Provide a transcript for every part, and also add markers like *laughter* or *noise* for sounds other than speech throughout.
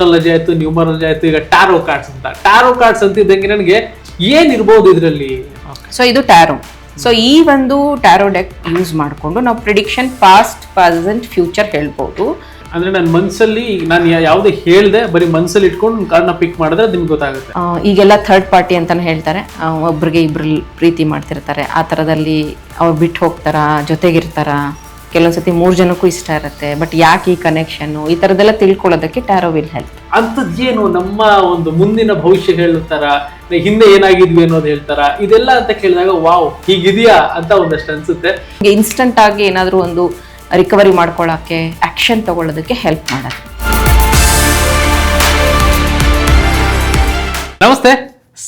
Astrology ಆಯ್ತು numerology ಆಯ್ತು ಈಗ ಟ್ಯಾರೋ ಕಾರ್ಡ್ಸ್ ಅಂತ. ಟ್ಯಾರೋ ಕಾರ್ಡ್ಸ್ ಅಂತ ಇದ್ದಂಗೆ ನನಗೆ ಏನಿರ್ಬೋದು ಇದರಲ್ಲಿ? ಸೊ ಇದು ಟ್ಯಾರೋ ಸೊ ಈ ಒಂದು ಟ್ಯಾರೋ ಡೆಕ್ ಯೂಸ್ ಮಾಡಿಕೊಂಡು ನಾವು ಪ್ರಿಡಿಕ್ಷನ್ ಪಾಸ್ಟ್ ಪ್ರೆಸೆಂಟ್ ಫ್ಯೂಚರ್ ಹೇಳ್ಬೋದು. ಅಂದ್ರೆ ನನ್ನ ಮನ್ಸಲ್ಲಿ ನಾನು ಯಾವುದೇ ಹೇಳ್ದೆ ಬರೀ ಮನ್ಸಲ್ಲಿ ಇಟ್ಕೊಂಡು ಕಾರ್ಡ್ನ ಪಿಕ್ ಮಾಡಿದ್ರೆ ನಿಮ್ಗೆ ಗೊತ್ತಾಗುತ್ತೆ. ಈಗೆಲ್ಲ ಥರ್ಡ್ ಪಾರ್ಟಿ ಅಂತಾನೆ ಹೇಳ್ತಾರೆ. ಒಬ್ರಿಗೆ ಇಬ್ರು ಪ್ರೀತಿ ಮಾಡ್ತಿರ್ತಾರೆ. ಆ ಥರದಲ್ಲಿ ಅವ್ರು ಬಿಟ್ಟು ಹೋಗ್ತಾರಾ ಜೊತೆಗಿರ್ತಾರ? ಕೆಲವೊಂದ್ಸತಿ ಮೂರು ಜನಕ್ಕೂ ಇಷ್ಟ ಇರುತ್ತೆ ಬಟ್ ಯಾಕೆ ಈ ಕನೆಕ್ಷನ್ನು ಈ ಥರದ್ದೆಲ್ಲ ತಿಳ್ಕೊಳ್ಳೋದಕ್ಕೆ ಟ್ಯಾರೋ ವಿಲ್ ಹೆಲ್ಪ್ ಅಂಥದ್ದೇನು ನಮ್ಮ ಒಂದು ಮುಂದಿನ ಭವಿಷ್ಯ ಹೇಳುತ್ತಾರ? ಹಿಂದೆ ಏನಾಗಿದ್ವಿ ಅನ್ನೋದು ಹೇಳ್ತಾರ? ಇದೆಲ್ಲ ಅಂತ ಕೇಳಿದಾಗ ವಾವ್ ಹೀಗಿದೆಯಾ? ಅಂತ ಒಂದಷ್ಟು ಅನ್ಸುತ್ತೆ. ಇನ್ಸ್ಟಂಟ್ ಆಗಿ ಏನಾದರೂ ಒಂದು ರಿಕವರಿ ಮಾಡ್ಕೊಳ್ಳೋಕ್ಕೆ ಆ್ಯಕ್ಷನ್ ತಗೊಳ್ಳೋದಕ್ಕೆ ಹೆಲ್ಪ್ ಮಾಡೋದು. ನಮಸ್ತೆ.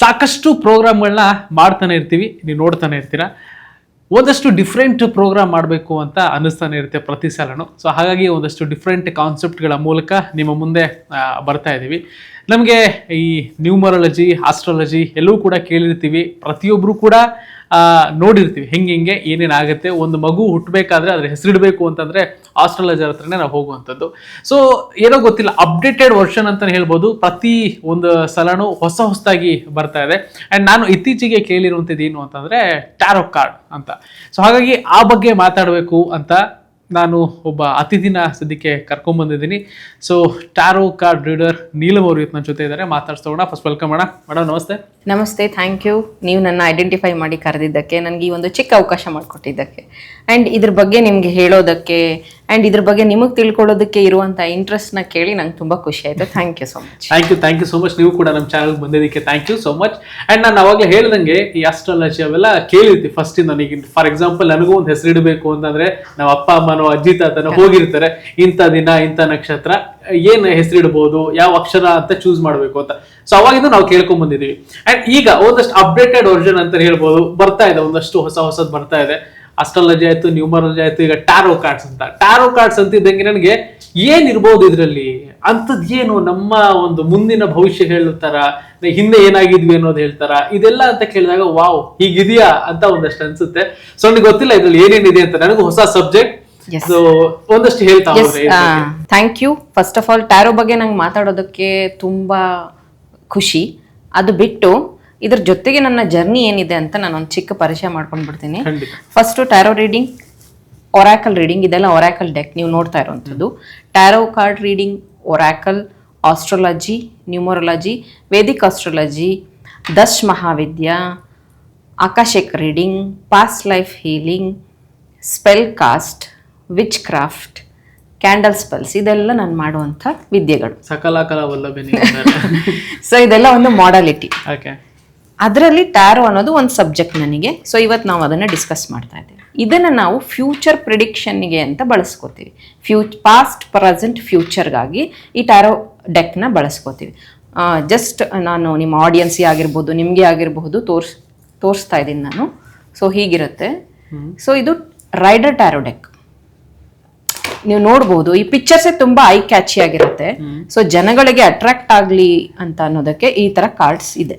ಸಾಕಷ್ಟು ಪ್ರೋಗ್ರಾಮ್ಗಳನ್ನ ಮಾಡ್ತಾನೆ ಇರ್ತೀವಿ ನೀವು ನೋಡ್ತಾನೆ ಇರ್ತೀರಾ. ಒಂದಷ್ಟು ಡಿಫ್ರೆಂಟ್ ಪ್ರೋಗ್ರಾಮ್ ಮಾಡಬೇಕು ಅಂತ ಅನ್ನಿಸ್ತಾನೆ ಇರುತ್ತೆ ಪ್ರತಿ ಸಲನೂ. ಸೊ ಹಾಗಾಗಿ ಒಂದಷ್ಟು ಡಿಫ್ರೆಂಟ್ ಕಾನ್ಸೆಪ್ಟ್ಗಳ ಮೂಲಕ ನಿಮ್ಮ ಮುಂದೆ ಬರ್ತಾ ಇದ್ದೀವಿ. ನಮಗೆ ಈ ನ್ಯೂಮರಾಲಜಿ ಆಸ್ಟ್ರಾಲಜಿ ಎಲ್ಲವೂ ಕೂಡ ಕೇಳಿರ್ತೀವಿ. ಪ್ರತಿಯೊಬ್ಬರು ಕೂಡ ನೋಡಿರ್ತೀವಿ. ಹೆಂಗೆ ಹೆಂಗೆ ಏನೇನಾಗುತ್ತೆ ಒಂದು ಮಗು ಹುಟ್ಟಬೇಕಾದ್ರೆ ಅದ್ರ ಹೆಸರಿಡಬೇಕು ಅಂತಂದರೆ ಆಸ್ಟ್ರಾಲಜರ್ ಹತ್ರನೇ ನಾವು ಹೋಗುವಂಥದ್ದು. ಸೊ ಏನೋ ಗೊತ್ತಿಲ್ಲ ಅಪ್ಡೇಟೆಡ್ ವರ್ಷನ್ ಅಂತಲೇ ಹೇಳ್ಬೋದು. ಪ್ರತಿ ಒಂದು ಸಲನೂ ಹೊಸ ಹೊಸದಾಗಿ ಬರ್ತಾ ಇದೆ. ಆ್ಯಂಡ್ ನಾನು ಇತ್ತೀಚೆಗೆ ಕೇಳಿರುವಂಥದ್ದು ಏನು ಅಂತಂದರೆ ಟ್ಯಾರೋ ಕಾರ್ಡ್ ಅಂತ. ಸೊ ಹಾಗಾಗಿ ಆ ಬಗ್ಗೆ ಮಾತಾಡಬೇಕು ಅಂತ ನಾನು ಒಬ್ಬ ಅತಿಥಿನ ಸದ್ಯಕ್ಕೆ ಕರ್ಕೊಂಡ್ಬಂದಿದ್ದೀನಿ so tarot card reader Neelam ಅವರು ಇವತ್ತು ನನ್ನ ಜೊತೆ ಇದ್ದಾರೆ. ಮಾತಾಡ್ಸೋಣ. ಫಸ್ಟ್ ವೆಲ್ಕಮ್ ಮಾಡೋಣ ಮೇಡಮ್ ನಮಸ್ತೆ. ನಮಸ್ತೆ ಥ್ಯಾಂಕ್ ಯು ನೀವು ನನ್ನ ಐಡೆಂಟಿಫೈ ಮಾಡಿ ಕರೆದಿದ್ದಕ್ಕೆ, ನನಗೆ ಈ ಒಂದು ಚಿಕ್ಕ ಅವಕಾಶ ಮಾಡಿಕೊಟ್ಟಿದ್ದಕ್ಕೆ. ಆ್ಯಂಡ್ ಇದ್ರ ಬಗ್ಗೆ ನಿಮಗೆ ಹೇಳೋದಕ್ಕೆ ಆ್ಯಂಡ್ ಇದ್ರ ಬಗ್ಗೆ ನಿಮಗೆ ತಿಳ್ಕೊಳ್ಳೋದಕ್ಕೆ ಇರುವಂಥ ಇಂಟ್ರೆಸ್ಟ್ನ ಕೇಳಿ ನಂಗೆ ತುಂಬ ಖುಷಿ ಆಯ್ತು. Thank you so much thank you thank you so much ನೀವು ಕೂಡ ನಮ್ಮ ಚಾನಲ್ಗೆ ಬಂದಿದ್ದಕ್ಕೆ thank you so much and ನಾನು ಅವಾಗಲೇ ಹೇಳ್ದಂಗೆ ಈ ಆಸ್ಟ್ರಾಲಜಿ ಅವೆಲ್ಲ ಕೇಳಿರ್ತೀವಿ ಫಸ್ಟ್ ನನಗೆ. ಫಾರ್ ಎಕ್ಸಾಂಪಲ್ ನನಗೂ ಒಂದು ಹೆಸರಿಡಬೇಕು ಅಂತಂದ್ರೆ ನಮ್ಮ ಅಪ್ಪ ಅಮ್ಮನೋ ಅಜ್ಜಿ ತಾತನೋ ಹೋಗಿರ್ತಾರೆ. ಇಂಥ ದಿನ ಇಂಥ ನಕ್ಷತ್ರ ಏನು ಹೆಸರಿಡ್ಬೋದು ಯಾವ ಅಕ್ಷರ ಅಂತ ಚೂಸ್ ಮಾಡಬೇಕು ಅಂತ. ಸೊ ಅವಾಗಿಂದ ನಾವು ಕೇಳ್ಕೊಂಡ್ ಬಂದಿದ್ದೀವಿ. ಅಂಡ್ ಈಗ ಒಂದಷ್ಟು ಅಪ್ಡೇಟೆಡ್ ವರ್ಜನ್ ಅಂತ ಹೇಳ್ಬೋದು. ಬರ್ತಾ ಇದೆ ಒಂದಷ್ಟು ಹೊಸ ಹೊಸದು ಬರ್ತಾ ಇದೆ. ಅಸ್ಟ್ರಾಲಜಿ ಆಯ್ತು ನ್ಯೂಮರಾಲಜಿ ಆಯ್ತು ಈಗ ಟ್ಯಾರೋ ಕಾರ್ಡ್ಸ್ ಅಂತ. ಟ್ಯಾರೋ ಕಾರ್ಡ್ಸ್ ಅಂತ ಇದ್ದಂಗೆ ನನಗೆ ಏನಿರ್ಬೋದು ಇದರಲ್ಲಿ? ಅಂಥದ್ದು ಏನು ನಮ್ಮ ಒಂದು ಮುಂದಿನ ಭವಿಷ್ಯ ಹೇಳ್ತಾರ ಹಿಂದೆ ಏನಾಗಿದ್ವಿ ಅನ್ನೋದು ಹೇಳ್ತಾರ ಇದೆಲ್ಲ ಅಂತ ಕೇಳಿದಾಗ ವಾವ್ ಹೀಗಿದೆಯಾ? ಅಂತ ಒಂದಷ್ಟು ಅನ್ಸುತ್ತೆ. ಸೊ ನನಗೆ ಗೊತ್ತಿಲ್ಲ ಇದ್ರಲ್ಲಿ ಏನೇನಿದೆ ಅಂತ. ನನಗೂ ಹೊಸ ಸಬ್ಜೆಕ್ಟ್. ಸೊ ಒಂದಷ್ಟು ಹೇಳ್ತಾ. Thank you first of all tarot ಬಗ್ಗೆ ನಂಗೆ ಮಾತಾಡೋದಕ್ಕೆ ತುಂಬಾ ಖುಷಿ. ಅದು ಬಿಟ್ಟು ಇದ್ರ ಜೊತೆಗೆ ನನ್ನ ಜರ್ನಿ ಏನಿದೆ ಅಂತ ನಾನು ಒಂದು ಚಿಕ್ಕ ಪರಿಚಯ ಮಾಡ್ಕೊಂಡು ಬಿಡ್ತೀನಿ. First tarot reading oracle reading ಇದೆಲ್ಲ ಒರಾಕಲ್ ಡೆಕ್ ನೀವು ನೋಡ್ತಾ ಇರುವಂಥದ್ದು tarot card reading oracle astrology numerology Vedic astrology Dash Mahavidya akashic reading past life healing spell cast witchcraft candle spells ಇದೆಲ್ಲ ನಾನು ಮಾಡುವಂಥ ವಿದ್ಯೆಗಳು. ಸಕಲ ಸೊ *laughs* ಇದೆಲ್ಲ ಒಂದು ಮಾಡಾಲಿಟಿ ಓಕೆ ಅದರಲ್ಲಿ ಟ್ಯಾರೋ ಅನ್ನೋದು ಒಂದು ಸಬ್ಜೆಕ್ಟ್ ನನಗೆ. ಸೊ ಇವತ್ತು ನಾವು ಅದನ್ನು ಡಿಸ್ಕಸ್ ಮಾಡ್ತಾ ಇದ್ದೀವಿ. ಇದನ್ನು ನಾವು ಫ್ಯೂಚರ್ ಪ್ರಿಡಿಕ್ಷನ್ಗೆ ಅಂತ ಬಳಸ್ಕೋತೀವಿ. ಫ್ಯೂ ಪಾಸ್ಟ್ ಪ್ರೆಸೆಂಟ್ ಫ್ಯೂಚರ್ಗಾಗಿ ಈ ಟ್ಯಾರೋ ಡೆಕ್ನ ಬಳಸ್ಕೋತೀವಿ. ಜಸ್ಟ್ ನಾನು ನಿಮ್ಮ ಆಡಿಯನ್ಸ್ಗೆ ಆಗಿರ್ಬೋದು ನಿಮಗೆ ಆಗಿರಬಹುದು ತೋರ್ಸ್ ತೋರಿಸ್ತಾ ಇದ್ದೀನಿ ನಾನು. ಸೊ ಹೀಗಿರುತ್ತೆ. ಸೊ ಇದು ರೈಡರ್ ಟ್ಯಾರೋ ಡೆಕ್ ನೀವು ನೋಡ್ಬೋದು ಈ ಪಿಕ್ಚರ್ಸೇ ತುಂಬಾ ಐ ಕ್ಯಾಚಿ ಆಗಿರುತ್ತೆ. ಸೊ ಜನಗಳಿಗೆ ಅಟ್ರಾಕ್ಟ್ ಆಗಲಿ ಅಂತ ಅನ್ನೋದಕ್ಕೆ ಈ ತರ ಕಾರ್ಡ್ಸ್ ಇದೆ.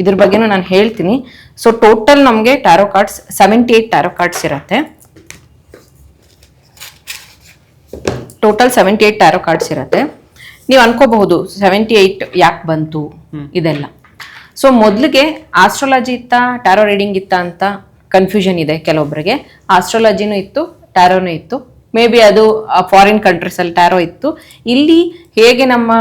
ಇದ್ರ ಬಗ್ಗೆನೂ ನಾನು ಹೇಳ್ತೀನಿ. ಸೊ ಟೋಟಲ್ ನಮಗೆ tarot cards seventy eight tarot cards ಇರುತ್ತೆ. Total seventy eight tarot cards ಇರುತ್ತೆ. ನೀವು ಅನ್ಕೋಬಹುದು ಸೆವೆಂಟಿ ಏಯ್ಟ್ ಯಾಕೆ ಬಂತು? ಇದೆಲ್ಲ. ಸೊ ಮೊದಲಿಗೆ ಆಸ್ಟ್ರಾಲಜಿ ಇತ್ತ ಟ್ಯಾರೋ ರೀಡಿಂಗ್ ಇತ್ತ ಅಂತ ಕನ್ಫ್ಯೂಷನ್ ಇದೆ ಕೆಲವೊಬ್ಬರಿಗೆ ಆಸ್ಟ್ರಾಲಜಿನೂ ಇತ್ತು ಟ್ಯಾರೋನೂ ಇತ್ತು. ಮೇ ಬಿ ಅದು ಫಾರಿನ್ ಕಂಟ್ರೀಸಲ್ಲಿ ಟ್ಯಾರೋ ಇತ್ತು. ಇಲ್ಲಿ ಹೇಗೆ ನಮ್ಮ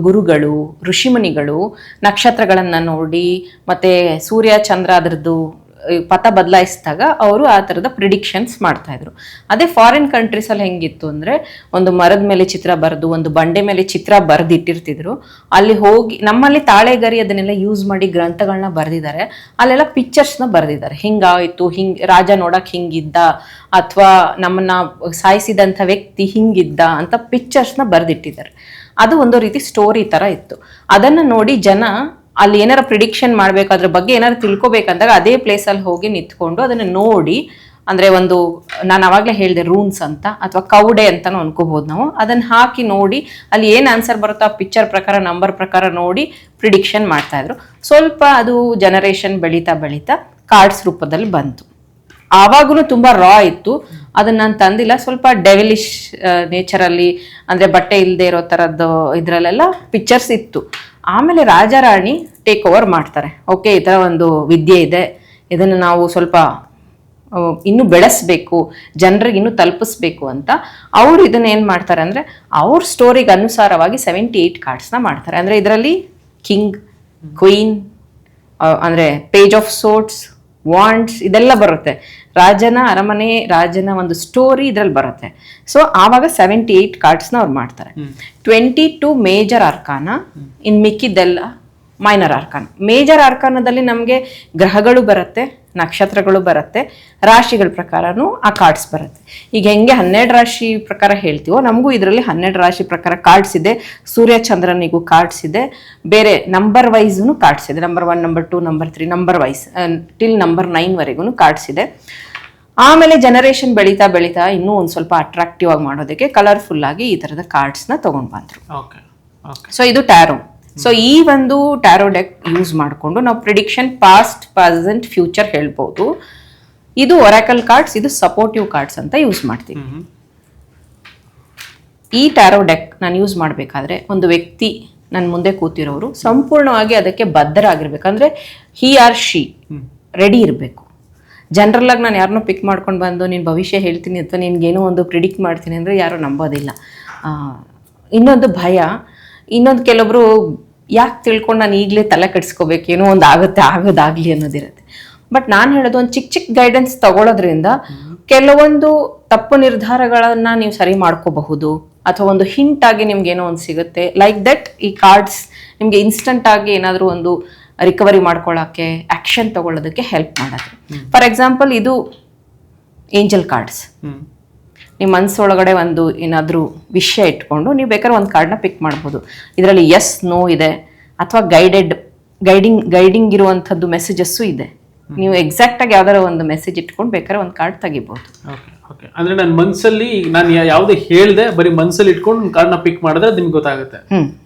ಗುರುಗಳು, ಋಷಿಮುನಿಗಳು ನಕ್ಷತ್ರಗಳನ್ನು ನೋಡಿ, ಮತ್ತೆ ಸೂರ್ಯ, ಚಂದ್ರ ಅದರದ್ದು ಪಥ ಬದಲಾಯಿಸಿದಾಗ ಅವರು ಆ ಥರದ ಪ್ರಿಡಿಕ್ಷನ್ಸ್ ಮಾಡ್ತಾ ಇದ್ರು ಅದೇ ಫಾರಿನ್ ಕಂಟ್ರೀಸಲ್ಲಿ ಹೆಂಗಿತ್ತು ಅಂದರೆ ಒಂದು ಮರದ ಮೇಲೆ ಚಿತ್ರ ಬರೆದು, ಒಂದು ಬಂಡೆ ಮೇಲೆ ಚಿತ್ರ ಬರೆದಿಟ್ಟಿರ್ತಿದ್ರು. ಅಲ್ಲಿ ಹೋಗಿ, ನಮ್ಮಲ್ಲಿ ತಾಳೆಗರಿ ಅದನ್ನೆಲ್ಲ ಯೂಸ್ ಮಾಡಿ ಗ್ರಂಥಗಳನ್ನ ಬರೆದಿದ್ದಾರೆ. ಅಲ್ಲೆಲ್ಲ ಪಿಕ್ಚರ್ಸ್ನ ಬರೆದಿದ್ದಾರೆ. ಹಿಂಗಾಯಿತು, ಹಿಂಗೆ, ರಾಜ ನೋಡಕ್ ಹಿಂಗಿದ್ದ, ಅಥವಾ ನಮ್ಮನ್ನ ಸಾಯಿಸಿದಂಥ ವ್ಯಕ್ತಿ ಹಿಂಗಿದ್ದ ಅಂತ ಪಿಕ್ಚರ್ಸ್ನ ಬರೆದಿಟ್ಟಿದ್ದಾರೆ. ಅದು ಒಂದು ರೀತಿ ಸ್ಟೋರಿ ಥರ ಇತ್ತು. ಅದನ್ನು ನೋಡಿ ಜನ ಅಲ್ಲಿ ಏನಾರ ಪ್ರಿಡಿಕ್ಷನ್ ಮಾಡ್ಬೇಕು, ಅದ್ರ ಬಗ್ಗೆ ಏನಾರು ತಿಳ್ಕೊಬೇಕಂದಾಗ ಅದೇ ಪ್ಲೇಸಲ್ಲಿ ಹೋಗಿ ನಿಂತ್ಕೊಂಡು ಅದನ್ನ ನೋಡಿ, ಅಂದ್ರೆ ಒಂದು, ನಾನು ಅವಾಗಲೇ ಹೇಳಿದೆ ರೂನ್ಸ್ ಅಂತ, ಅಥವಾ ಕೌಡೆ ಅಂತಾನು ಅನ್ಕೋಬಹುದು ನಾವು. ಅದನ್ನ ಹಾಕಿ ನೋಡಿ, ಅಲ್ಲಿ ಏನ್ ಆನ್ಸರ್ ಬರುತ್ತೋ ಆ ಪಿಕ್ಚರ್ ಪ್ರಕಾರ ನಂಬರ್ ಪ್ರಕಾರ ನೋಡಿ ಪ್ರಿಡಿಕ್ಷನ್ ಮಾಡ್ತಾ ಇದ್ರು. ಸ್ವಲ್ಪ ಅದು ಜನರೇಷನ್ ಬೆಳೀತಾ ಬೆಳೀತಾ ಕಾರ್ಡ್ಸ್ ರೂಪದಲ್ಲಿ ಬಂತು. ಆವಾಗೂ ತುಂಬಾ ರಾ ಇತ್ತು. ಅದನ್ನ ನಾನು ತಂದಿಲ್ಲ. ಸ್ವಲ್ಪ ಡೆವಿಲಿಶ್ ನೇಚರಲ್ಲಿ ಅಂದ್ರೆ ಬಟ್ಟೆ ಇಲ್ಲದೆ ಇರೋ ಥರದ್ದು ಇದರಲ್ಲೆಲ್ಲ ಪಿಕ್ಚರ್ಸ್ ಇತ್ತು. ಆಮೇಲೆ ರಾಜಾರಾಣಿ ಟೇಕ್ ಓವರ್ ಮಾಡ್ತಾರೆ. ಓಕೆ ಈ ಥರ ಒಂದು ವಿದ್ಯೆ ಇದೆ. ಇದನ್ನು ನಾವು ಸ್ವಲ್ಪ ಇನ್ನೂ ಬೆಳೆಸಬೇಕು, ಜನರಿಗೆ ಇನ್ನೂ ತಲುಪಿಸ್ಬೇಕು ಅಂತ ಅವರು ಇದನ್ನ ಏನು ಮಾಡ್ತಾರೆ ಅಂದರೆ, ಅವ್ರ ಸ್ಟೋರಿಗೆ ಅನುಸಾರವಾಗಿ ಸೆವೆಂಟಿ ಏಯ್ಟ್ ಕಾರ್ಡ್ಸ್ನ ಮಾಡ್ತಾರೆ. ಅಂದರೆ ಇದರಲ್ಲಿ ಕಿಂಗ್ ಕ್ವೀನ್ ಅಂದರೆ ಪೇಜ್ ಆಫ್ ಸೋಟ್ಸ್ ವಾಂಡ್ಸ್ ಇದೆಲ್ಲ ಬರುತ್ತೆ. ರಾಜನ ಅರಮನೆ ರಾಜನ ಒಂದು ಸ್ಟೋರಿ ಇದ್ರಲ್ಲಿ ಬರುತ್ತೆ. ಸೊ ಆವಾಗ ಸೆವೆಂಟಿ ಏಯ್ಟ್ ಕಾರ್ಡ್ಸ್ನ ಅವ್ರು ಮಾಡ್ತಾರೆ. Twenty two major arcana in ಮಿಕ್ಕಿದ್ದೆಲ್ಲ minor arcana major ಆರ್ಕಾನದಲ್ಲಿ ನಮಗೆ ಗ್ರಹಗಳು ಬರುತ್ತೆ ನಕ್ಷತ್ರಗಳು ಬರುತ್ತೆ ರಾಶಿಗಳ ಪ್ರಕಾರನೂ ಆ ಕಾರ್ಡ್ಸ್ ಬರುತ್ತೆ. ಈಗ ಹೆಂಗೆ ಹನ್ನೆರಡು ರಾಶಿ ಪ್ರಕಾರ ಹೇಳ್ತೀವೋ ನಮಗೂ ಇದರಲ್ಲಿ ಹನ್ನೆರಡು ರಾಶಿ ಪ್ರಕಾರ ಕಾರ್ಡ್ಸ್ ಇದೆ. ಸೂರ್ಯ ಚಂದ್ರನಿಗೂ ಕಾರ್ಡ್ಸ್ ಇದೆ. ಬೇರೆ ನಂಬರ್ ವೈಸ್ನು ಕಾರ್ಡ್ಸ್ ಇದೆ. Number one number two number three number wise till number ನೈನ್ವರೆಗೂ cards ಇದೆ. ಆಮೇಲೆ ಜನರೇಷನ್ ಬೆಳೀತಾ ಬೆಳೀತಾ ಇನ್ನೂ ಒಂದು ಸ್ವಲ್ಪ ಅಟ್ರಾಕ್ಟಿವ್ ಆಗಿ ಮಾಡೋದಕ್ಕೆ ಕಲರ್ಫುಲ್ ಆಗಿ ಈ ಥರದ ಕಾರ್ಡ್ಸ್ನ ತೊಗೊಂಡು ಬಂದರು. ಓಕೆ ಓಕೆ ಸೊ ಇದು ಟ್ಯಾರೋ ಸೊ ಈ ಒಂದು ಟ್ಯಾರೋ ಡೆಕ್ ಯೂಸ್ ಮಾಡಿಕೊಂಡು ನಾವು ಪ್ರಿಡಿಕ್ಷನ್ ಪಾಸ್ಟ್ ಪ್ರೆಸೆಂಟ್ ಫ್ಯೂಚರ್ ಹೇಳ್ಬೋದು. ಇದು ಒರಾಕಲ್ ಕಾರ್ಡ್ಸ್ ಇದು ಸಪೋರ್ಟಿವ್ ಕಾರ್ಡ್ಸ್ ಅಂತ ಯೂಸ್ ಮಾಡ್ತೀವಿ. ಈ ಟ್ಯಾರೋ ಡೆಕ್ ನಾನು ಯೂಸ್ ಮಾಡಬೇಕಾದ್ರೆ ಒಂದು ವ್ಯಕ್ತಿ ನನ್ನ ಮುಂದೆ ಕೂತಿರೋರು ಸಂಪೂರ್ಣವಾಗಿ ಅದಕ್ಕೆ ಬದ್ಧರಾಗಿರ್ಬೇಕು. ಅಂದರೆ ಹಿ ಆರ್ ಶಿ ರೆಡಿ ಇರಬೇಕು. ಜನರಲ್ ಆಗಿ ನಾನು ಯಾರನ್ನೂ ಪಿಕ್ ಮಾಡ್ಕೊಂಡು ಬಂದು ನೀನು ಭವಿಷ್ಯ ಹೇಳ್ತೀನಿ ಅಥವಾ ನಿನ್ಗೇನೋ ಒಂದು ಪ್ರಿಡಿಕ್ಟ್ ಮಾಡ್ತೀನಿ ಅಂದರೆ ಯಾರೂ ನಂಬೋದಿಲ್ಲ. ಇನ್ನೊಂದು ಭಯ ಇನ್ನೊಂದು ಕೆಲವೊಬ್ರು ಯಾಕೆ ತಿಳ್ಕೊಂಡು ನಾನು ಈಗಲೇ ತಲೆ ಕೆಡಿಸ್ಕೋಬೇಕು? ಏನೋ ಒಂದು ಆಗುತ್ತೆ ಆಗೋದಾಗ್ಲಿ ಅನ್ನೋದಿರುತ್ತೆ ಬಟ್ ನಾನು ಹೇಳೋದು ಒಂದು ಚಿಕ್ಕ ಚಿಕ್ಕ ಗೈಡೆನ್ಸ್ ತಗೊಳ್ಳೋದ್ರಿಂದ ಕೆಲವೊಂದು ತಪ್ಪು ನಿರ್ಧಾರಗಳನ್ನ ನೀವು ಸರಿ ಮಾಡ್ಕೋಬಹುದು. ಅಥವಾ ಒಂದು ಹಿಂಟ್ ಆಗಿ ನಿಮ್ಗೆ ಏನೋ ಒಂದು ಸಿಗುತ್ತೆ. ಲೈಕ್ ದಟ್ ಈ ಕಾರ್ಡ್ಸ್ ನಿಮಗೆ ಇನ್ಸ್ಟಂಟ್ ಆಗಿ ಏನಾದರೂ ಒಂದು ರಿಕವರಿ ಮಾಡ್ಕೊಳ್ಳೋಕ್ಕೆ ಆ್ಯಕ್ಷನ್ ತಗೊಳ್ಳೋದಕ್ಕೆ ಹೆಲ್ಪ್ ಮಾಡೋದು. ಫಾರ್ ಎಕ್ಸಾಂಪಲ್ ಇದು ಏಂಜಲ್ ಕಾರ್ಡ್ಸ್ ನಿಮ್ಮ ಮನಸ್ಸೊಳಗಡೆ ಒಂದು ಏನಾದರೂ ವಿಷಯ ಇಟ್ಕೊಂಡು ನೀವು ಬೇಕಾದ್ರೆ ಒಂದು ಕಾರ್ಡ್ನ ಪಿಕ್ ಮಾಡ್ಬೋದು. ಇದರಲ್ಲಿ ಎಸ್ ನೋ ಇದೆ ಅಥವಾ ಗೈಡೆಡ್ ಗೈಡಿಂಗ್ ಗೈಡಿಂಗ್ ಇರುವಂಥದ್ದು ಮೆಸೇಜಸ್ಸು ಇದೆ. ನೀವು ಎಕ್ಸಾಕ್ಟಾಗಿ ಯಾವ್ದಾರ ಒಂದು ಮೆಸೇಜ್ ಇಟ್ಕೊಂಡು ಬೇಕಾದ್ರೆ ಒಂದು ಕಾರ್ಡ್ ತೆಗಿಬೋದು. ಓಕೆ ಓಕೆ ಅಂದ್ರೆ ನನ್ನ ಮನ್ಸಲ್ಲಿ ನಾನು ಯಾವುದೇ ಹೇಳ್ದೆ ಬರೀ ಮನ್ಸಲ್ಲಿ ಇಟ್ಕೊಂಡು ಕಾರ್ಡ್ನ ಪಿಕ್ ಮಾಡಿದ್ರೆ ನಿಮ್ಗೆ ಗೊತ್ತಾಗುತ್ತೆ.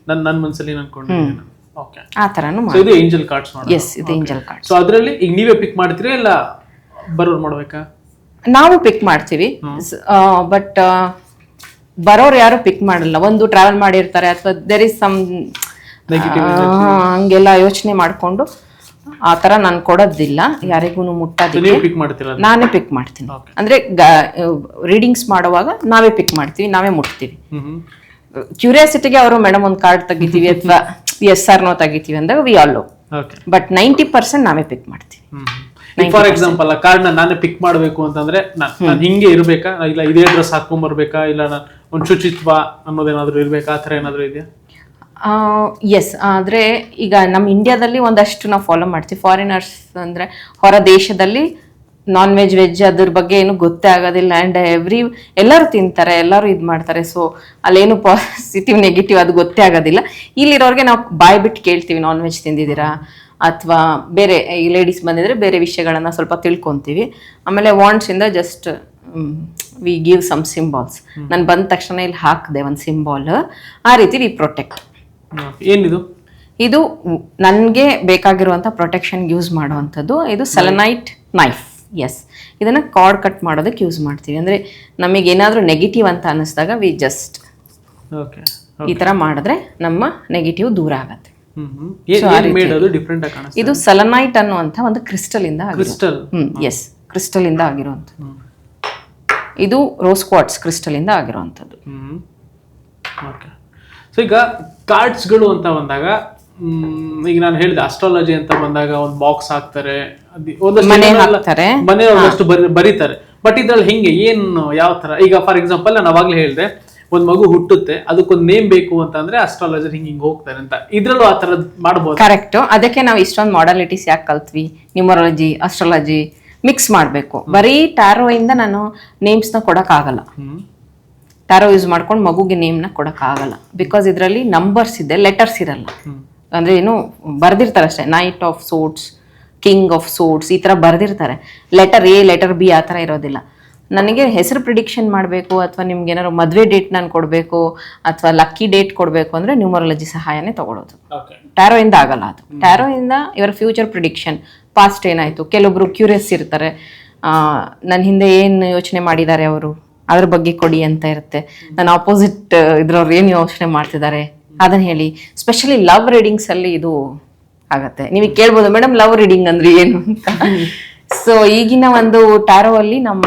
ನನ್ನ ನನ್ನ ಮನ್ಸಲ್ಲಿ ಅನ್ಕೊಂಡಿದ್ದೀನಿ ಓಕೆ ಆ ಥರನೂ ಸೊ ಮಾಡಿ ಇದು ಏಂಜಲ್ ಕಾರ್ಡ್ಸ್ ಎಸ್ ಇದು ಏಂಜಲ್ ಕಾರ್ಡ್ ಸೊ ಅದರಲ್ಲಿ ಈಗ ನೀವೇ ಪಿಕ್ ಮಾಡ್ತೀರಾ ಇಲ್ಲ ಬರೋರು ಮಾಡ್ಬೇಕಾ? ನಾವು ಪಿಕ್ ಮಾಡ್ತೀವಿ. ಬಟ್ ಬರೋರು ಯಾರು ಪಿಕ್ ಮಾಡಲ್ಲ. ಒಂದು ಟ್ರಾವೆಲ್ ಮಾಡಿರ್ತಾರೆ ಅಥವಾ ದೇರ್ ಇಸ್ ಸಮ್ ಹಂಗೆಲ್ಲ ಯೋಚನೆ ಮಾಡಿಕೊಂಡು ಆ ಥರ ನಾನು ಕೊಡೋದಿಲ್ಲ. ಯಾರಿಗೂ ಮುಟ್ಟೋದಿಲ್ಲ? ನಾನೇ ಪಿಕ್ ಮಾಡ್ತೀನಿ. ಅಂದ್ರೆ ರೀಡಿಂಗ್ಸ್ ಮಾಡುವಾಗ ನಾವೇ ಪಿಕ್ ಮಾಡ್ತೀವಿ ನಾವೇ ಮುಟ್ತೀವಿ. ಕ್ಯೂರಿಯಾಸಿಟಿಗೆ ಅವರು ಮೇಡಮ್ ಒಂದು ಕಾರ್ಡ್ ತೆಗಿತೀವಿ ಅಥವಾ *laughs* ಎಸ್ ಆರ್ ನೋ ತೆಗಿತೀವಿ ಅಂದಾಗ we all but ninety percent ನಾವೇ ಪಿಕ್ ಮಾಡ್ತೀವಿ. ಫಾರ್ ಎಕ್ಸಾಂಪಲ್ ಆ ಕಾರ್ಡ್ನ ನಾನೇ ಪಿಕ್ ಮಾಡಬೇಕು ಅಂತಂದ್ರೆ ನಾನು ಹಿಂಗೆ ಇರ್ಬೇಕಾ? ಇಲ್ಲ ಇದೇ ಡ್ರೆಸ್ ಹಾಕೊಂಡ್ ಬರ್ಬೇಕಾ? ಇಲ್ಲ ನಾನು ಒಂದು ಶುಚಿತ್ವ ಅನ್ನೋದೇನಾದ್ರೂ ಇರ್ಬೇಕಾ? ಆ ಥರ ಏನಾದ್ರೂ ಇದೆಯಾ? ಎಸ್ ಆದರೆ ಈಗ ನಮ್ಮ ಇಂಡಿಯಾದಲ್ಲಿ ಒಂದಷ್ಟು ನಾವು ಫಾಲೋ ಮಾಡ್ತೀವಿ. ಫಾರಿನರ್ಸ್ ಅಂದರೆ ಹೊರ ದೇಶದಲ್ಲಿ ನಾನ್ ವೆಜ್ ವೆಜ್ ಅದ್ರ ಬಗ್ಗೆ ಏನು ಗೊತ್ತೇ ಆಗೋದಿಲ್ಲ. ಆ್ಯಂಡ್ ಎವ್ರಿ ಎಲ್ಲರೂ ತಿಂತಾರೆ ಎಲ್ಲರೂ ಇದು ಮಾಡ್ತಾರೆ. ಸೊ ಅಲ್ಲೇನು ಪಾಸಿಟಿವ್ ನೆಗೆಟಿವ್ ಅದು ಗೊತ್ತೇ ಆಗೋದಿಲ್ಲ. ಇಲ್ಲಿರೋರಿಗೆ ನಾವು ಬಾಯ್ ಬಿಟ್ಟು ಕೇಳ್ತೀವಿ ನಾನ್ ವೆಜ್ ತಿಂದಿದ್ದೀರಾ? ಅಥವಾ ಬೇರೆ ಈ ಲೇಡೀಸ್ ಬಂದಿದ್ರೆ ಬೇರೆ ವಿಷಯಗಳನ್ನು ಸ್ವಲ್ಪ ತಿಳ್ಕೊತೀವಿ. ಆಮೇಲೆ ವಾಂಡ್ಸಿಂದ just we give some symbols ನಾನು ಬಂದ ತಕ್ಷಣ ಇಲ್ಲಿ ಹಾಕಿದೆ ಒಂದು ಸಿಂಬಾಲ್ ಆ ರೀತಿ ವಿ ಪ್ರೊಟೆಕ್ಟ್ ಏನಿದು? ಇದು ನನಗೆ ಬೇಕಾಗಿರುವಂಥ ಪ್ರೊಟೆಕ್ಷನ್ ಯೂಸ್ ಮಾಡುವಂಥದ್ದು. ಇದು ಸೆಲನೈಟ್ ನೈಫ್ ಎಸ್ ಇದನ್ನು ಕಾರ್ಡ್ ಕಟ್ ಮಾಡೋದಕ್ಕೆ ಯೂಸ್ ಮಾಡ್ತೀವಿ. ಅಂದರೆ ನಮಗೆ ಏನಾದರೂ ನೆಗೆಟಿವ್ ಅಂತ ಅನ್ನಿಸ್ದಾಗ ವಿ ಜಸ್ಟ್ ಓಕೆ ಈ ಥರ ಮಾಡಿದ್ರೆ ನಮ್ಮ ನೆಗೆಟಿವ್ ದೂರ ಆಗತ್ತೆ. ಇದು ಸಲನೈಟ್ ಅನ್ನುವಂಥ ಒಂದು ಕ್ರಿಸ್ಟಲ್ ಇಂದ ಕ್ರಿಸ್ಟಲ್ ಹ್ಮ್ ಎಸ್ ಕ್ರಿಸ್ಟಲ್ ಇಂದ ಆಗಿರುವಂಥದ್ದು ಇದು ರೋಸ್ ಕ್ವಾಟ್ಸ್ ಕ್ರಿಸ್ಟಲ್ ಇಂದ ಆಗಿರುವಂಥದ್ದು ಸೊ ಈಗ ಕಾರ್ಡ್ಸ್ಗಳು ಅಂತ ಬಂದಾಗ ಈಗ ನಾನು ಹೇಳಿದೆ ಅಸ್ಟ್ರಾಲಜಿ ಅಂತ ಬಂದಾಗ ಒಂದು ಬಾಕ್ಸ್ ಹಾಕ್ತಾರೆ. ಒಂದಷ್ಟು ಬರೀತಾರೆ. ಬಟ್ ಇದ್ರಲ್ಲಿ ಹಿಂಗೆ? ಏನು ಯಾವ ತರ ಈಗ ಫಾರ್ ಎಕ್ಸಾಂಪಲ್ ನಾನು ಅವಾಗ್ಲೇ ಹೇಳಿದೆ ಒಂದ್ ಮಗು ಹುಟ್ಟುತ್ತೆ ಅದಕ್ಕೊಂದು ನೇಮ್ ಬೇಕು ಅಂತಂದ್ರೆ ಅಸ್ಟ್ರಾಲಜರ್ ಹಿಂಗ್ ಹಿಂಗ್ ಹೋಗ್ತಾರೆ ಅಂತ. ಇದ್ರಲ್ಲೂ ಆ ತರದ್ ಮಾಡ್ಬೋದು. ಕರೆಕ್ಟ್ ಅದಕ್ಕೆ ನಾವು ಇಷ್ಟೊಂದು ಮಾಡಾಲಿಟೀಸ್ ಯಾಕೆ ಕಲ್ತ್ವಿ? ನ್ಯೂಮರಾಲಜಿ ಅಸ್ಟ್ರಾಲಜಿ ಮಿಕ್ಸ್ ಮಾಡಬೇಕು. ಬರೀ ಟ್ಯಾರೋ ಇಂದ ನಾನು ನೇಮ್ಸ್ನ ಕೊಡೋಕ್ಕಾಗಲ್ಲ ಆಗಲ್ಲ. ಟ್ಯಾರೋ ಯೂಸ್ ಮಾಡ್ಕೊಂಡು ಮಗುಗೆ ನೇಮ್ನ ಆಗಲ್ಲ. ಬಿಕಾಸ್ ಇದರಲ್ಲಿ ನಂಬರ್ಸ್ ಇದೆ ಲೆಟರ್ಸ್ ಇರಲ್ಲ. ಅಂದ್ರೆ ಅಂದರೆ ಏನು ಬರ್ದಿರ್ತಾರೆ ಅಷ್ಟೇ. Knight of swords king of swords ಈ ಥರ ಬರ್ದಿರ್ತಾರೆ. ಲೆಟರ್ ಎ ಲೆಟರ್ ಬಿ ಆ ಥರ ಇರೋದಿಲ್ಲ. ನನಗೆ ಹೆಸರು ಪ್ರಿಡಿಕ್ಷನ್ ಮಾಡಬೇಕು ಅಥವಾ ನಿಮ್ಗೆ ಏನಾದ್ರು ಮದುವೆ ಡೇಟ್ ನಾನು ಕೊಡಬೇಕು ಅಥವಾ ಲಕ್ಕಿ ಡೇಟ್ ಕೊಡಬೇಕು ಅಂದರೆ ನ್ಯೂಮರಾಲಜಿ ಸಹಾಯನೇ ತಗೊಳ್ಳೋದು ಟ್ಯಾರೋ ಇಂದ ಆಗಲ್ಲ ಅದು. ಟ್ಯಾರೋ ಇಂದ ಇವರ ಫ್ಯೂಚರ್ ಪ್ರಿಡಿಕ್ಷನ್ ಪಾಸ್ಟ್ ಏನಾಯ್ತು? ಕೆಲವೊಬ್ರು ಕ್ಯೂರಿಯಸ್ ಇರ್ತಾರೆ. ನನ್ನ ಹಿಂದೆ ಏನು ಯೋಚನೆ ಮಾಡಿದ್ದಾರೆ ಅವರು? ಅದ್ರ ಬಗ್ಗೆ ಕೊಡಿ ಅಂತ ಇರುತ್ತೆ. ನನ್ನ ಆಪೋಸಿಟ್ ಇದ್ರವ್ರು ಏನು ಯೋಚನೆ ಮಾಡ್ತಿದ್ದಾರೆ? ಅದನ್ನ ಹೇಳಿ. ಸ್ಪೆಷಲಿ ಲವ್ ರೀಡಿಂಗ್ಸ್ ಅಲ್ಲಿ ಇದು ಆಗತ್ತೆ. ನೀವು ಕೇಳ್ಬೋದು ಮೇಡಮ್ ಲವ್ ರೀಡಿಂಗ್ ಅಂದ್ರೆ ಏನು? ಅಂತ. ಸೊ ಈಗಿನ ಒಂದು ಟ್ಯಾರೋ ಅಲ್ಲಿ ನಮ್ಮ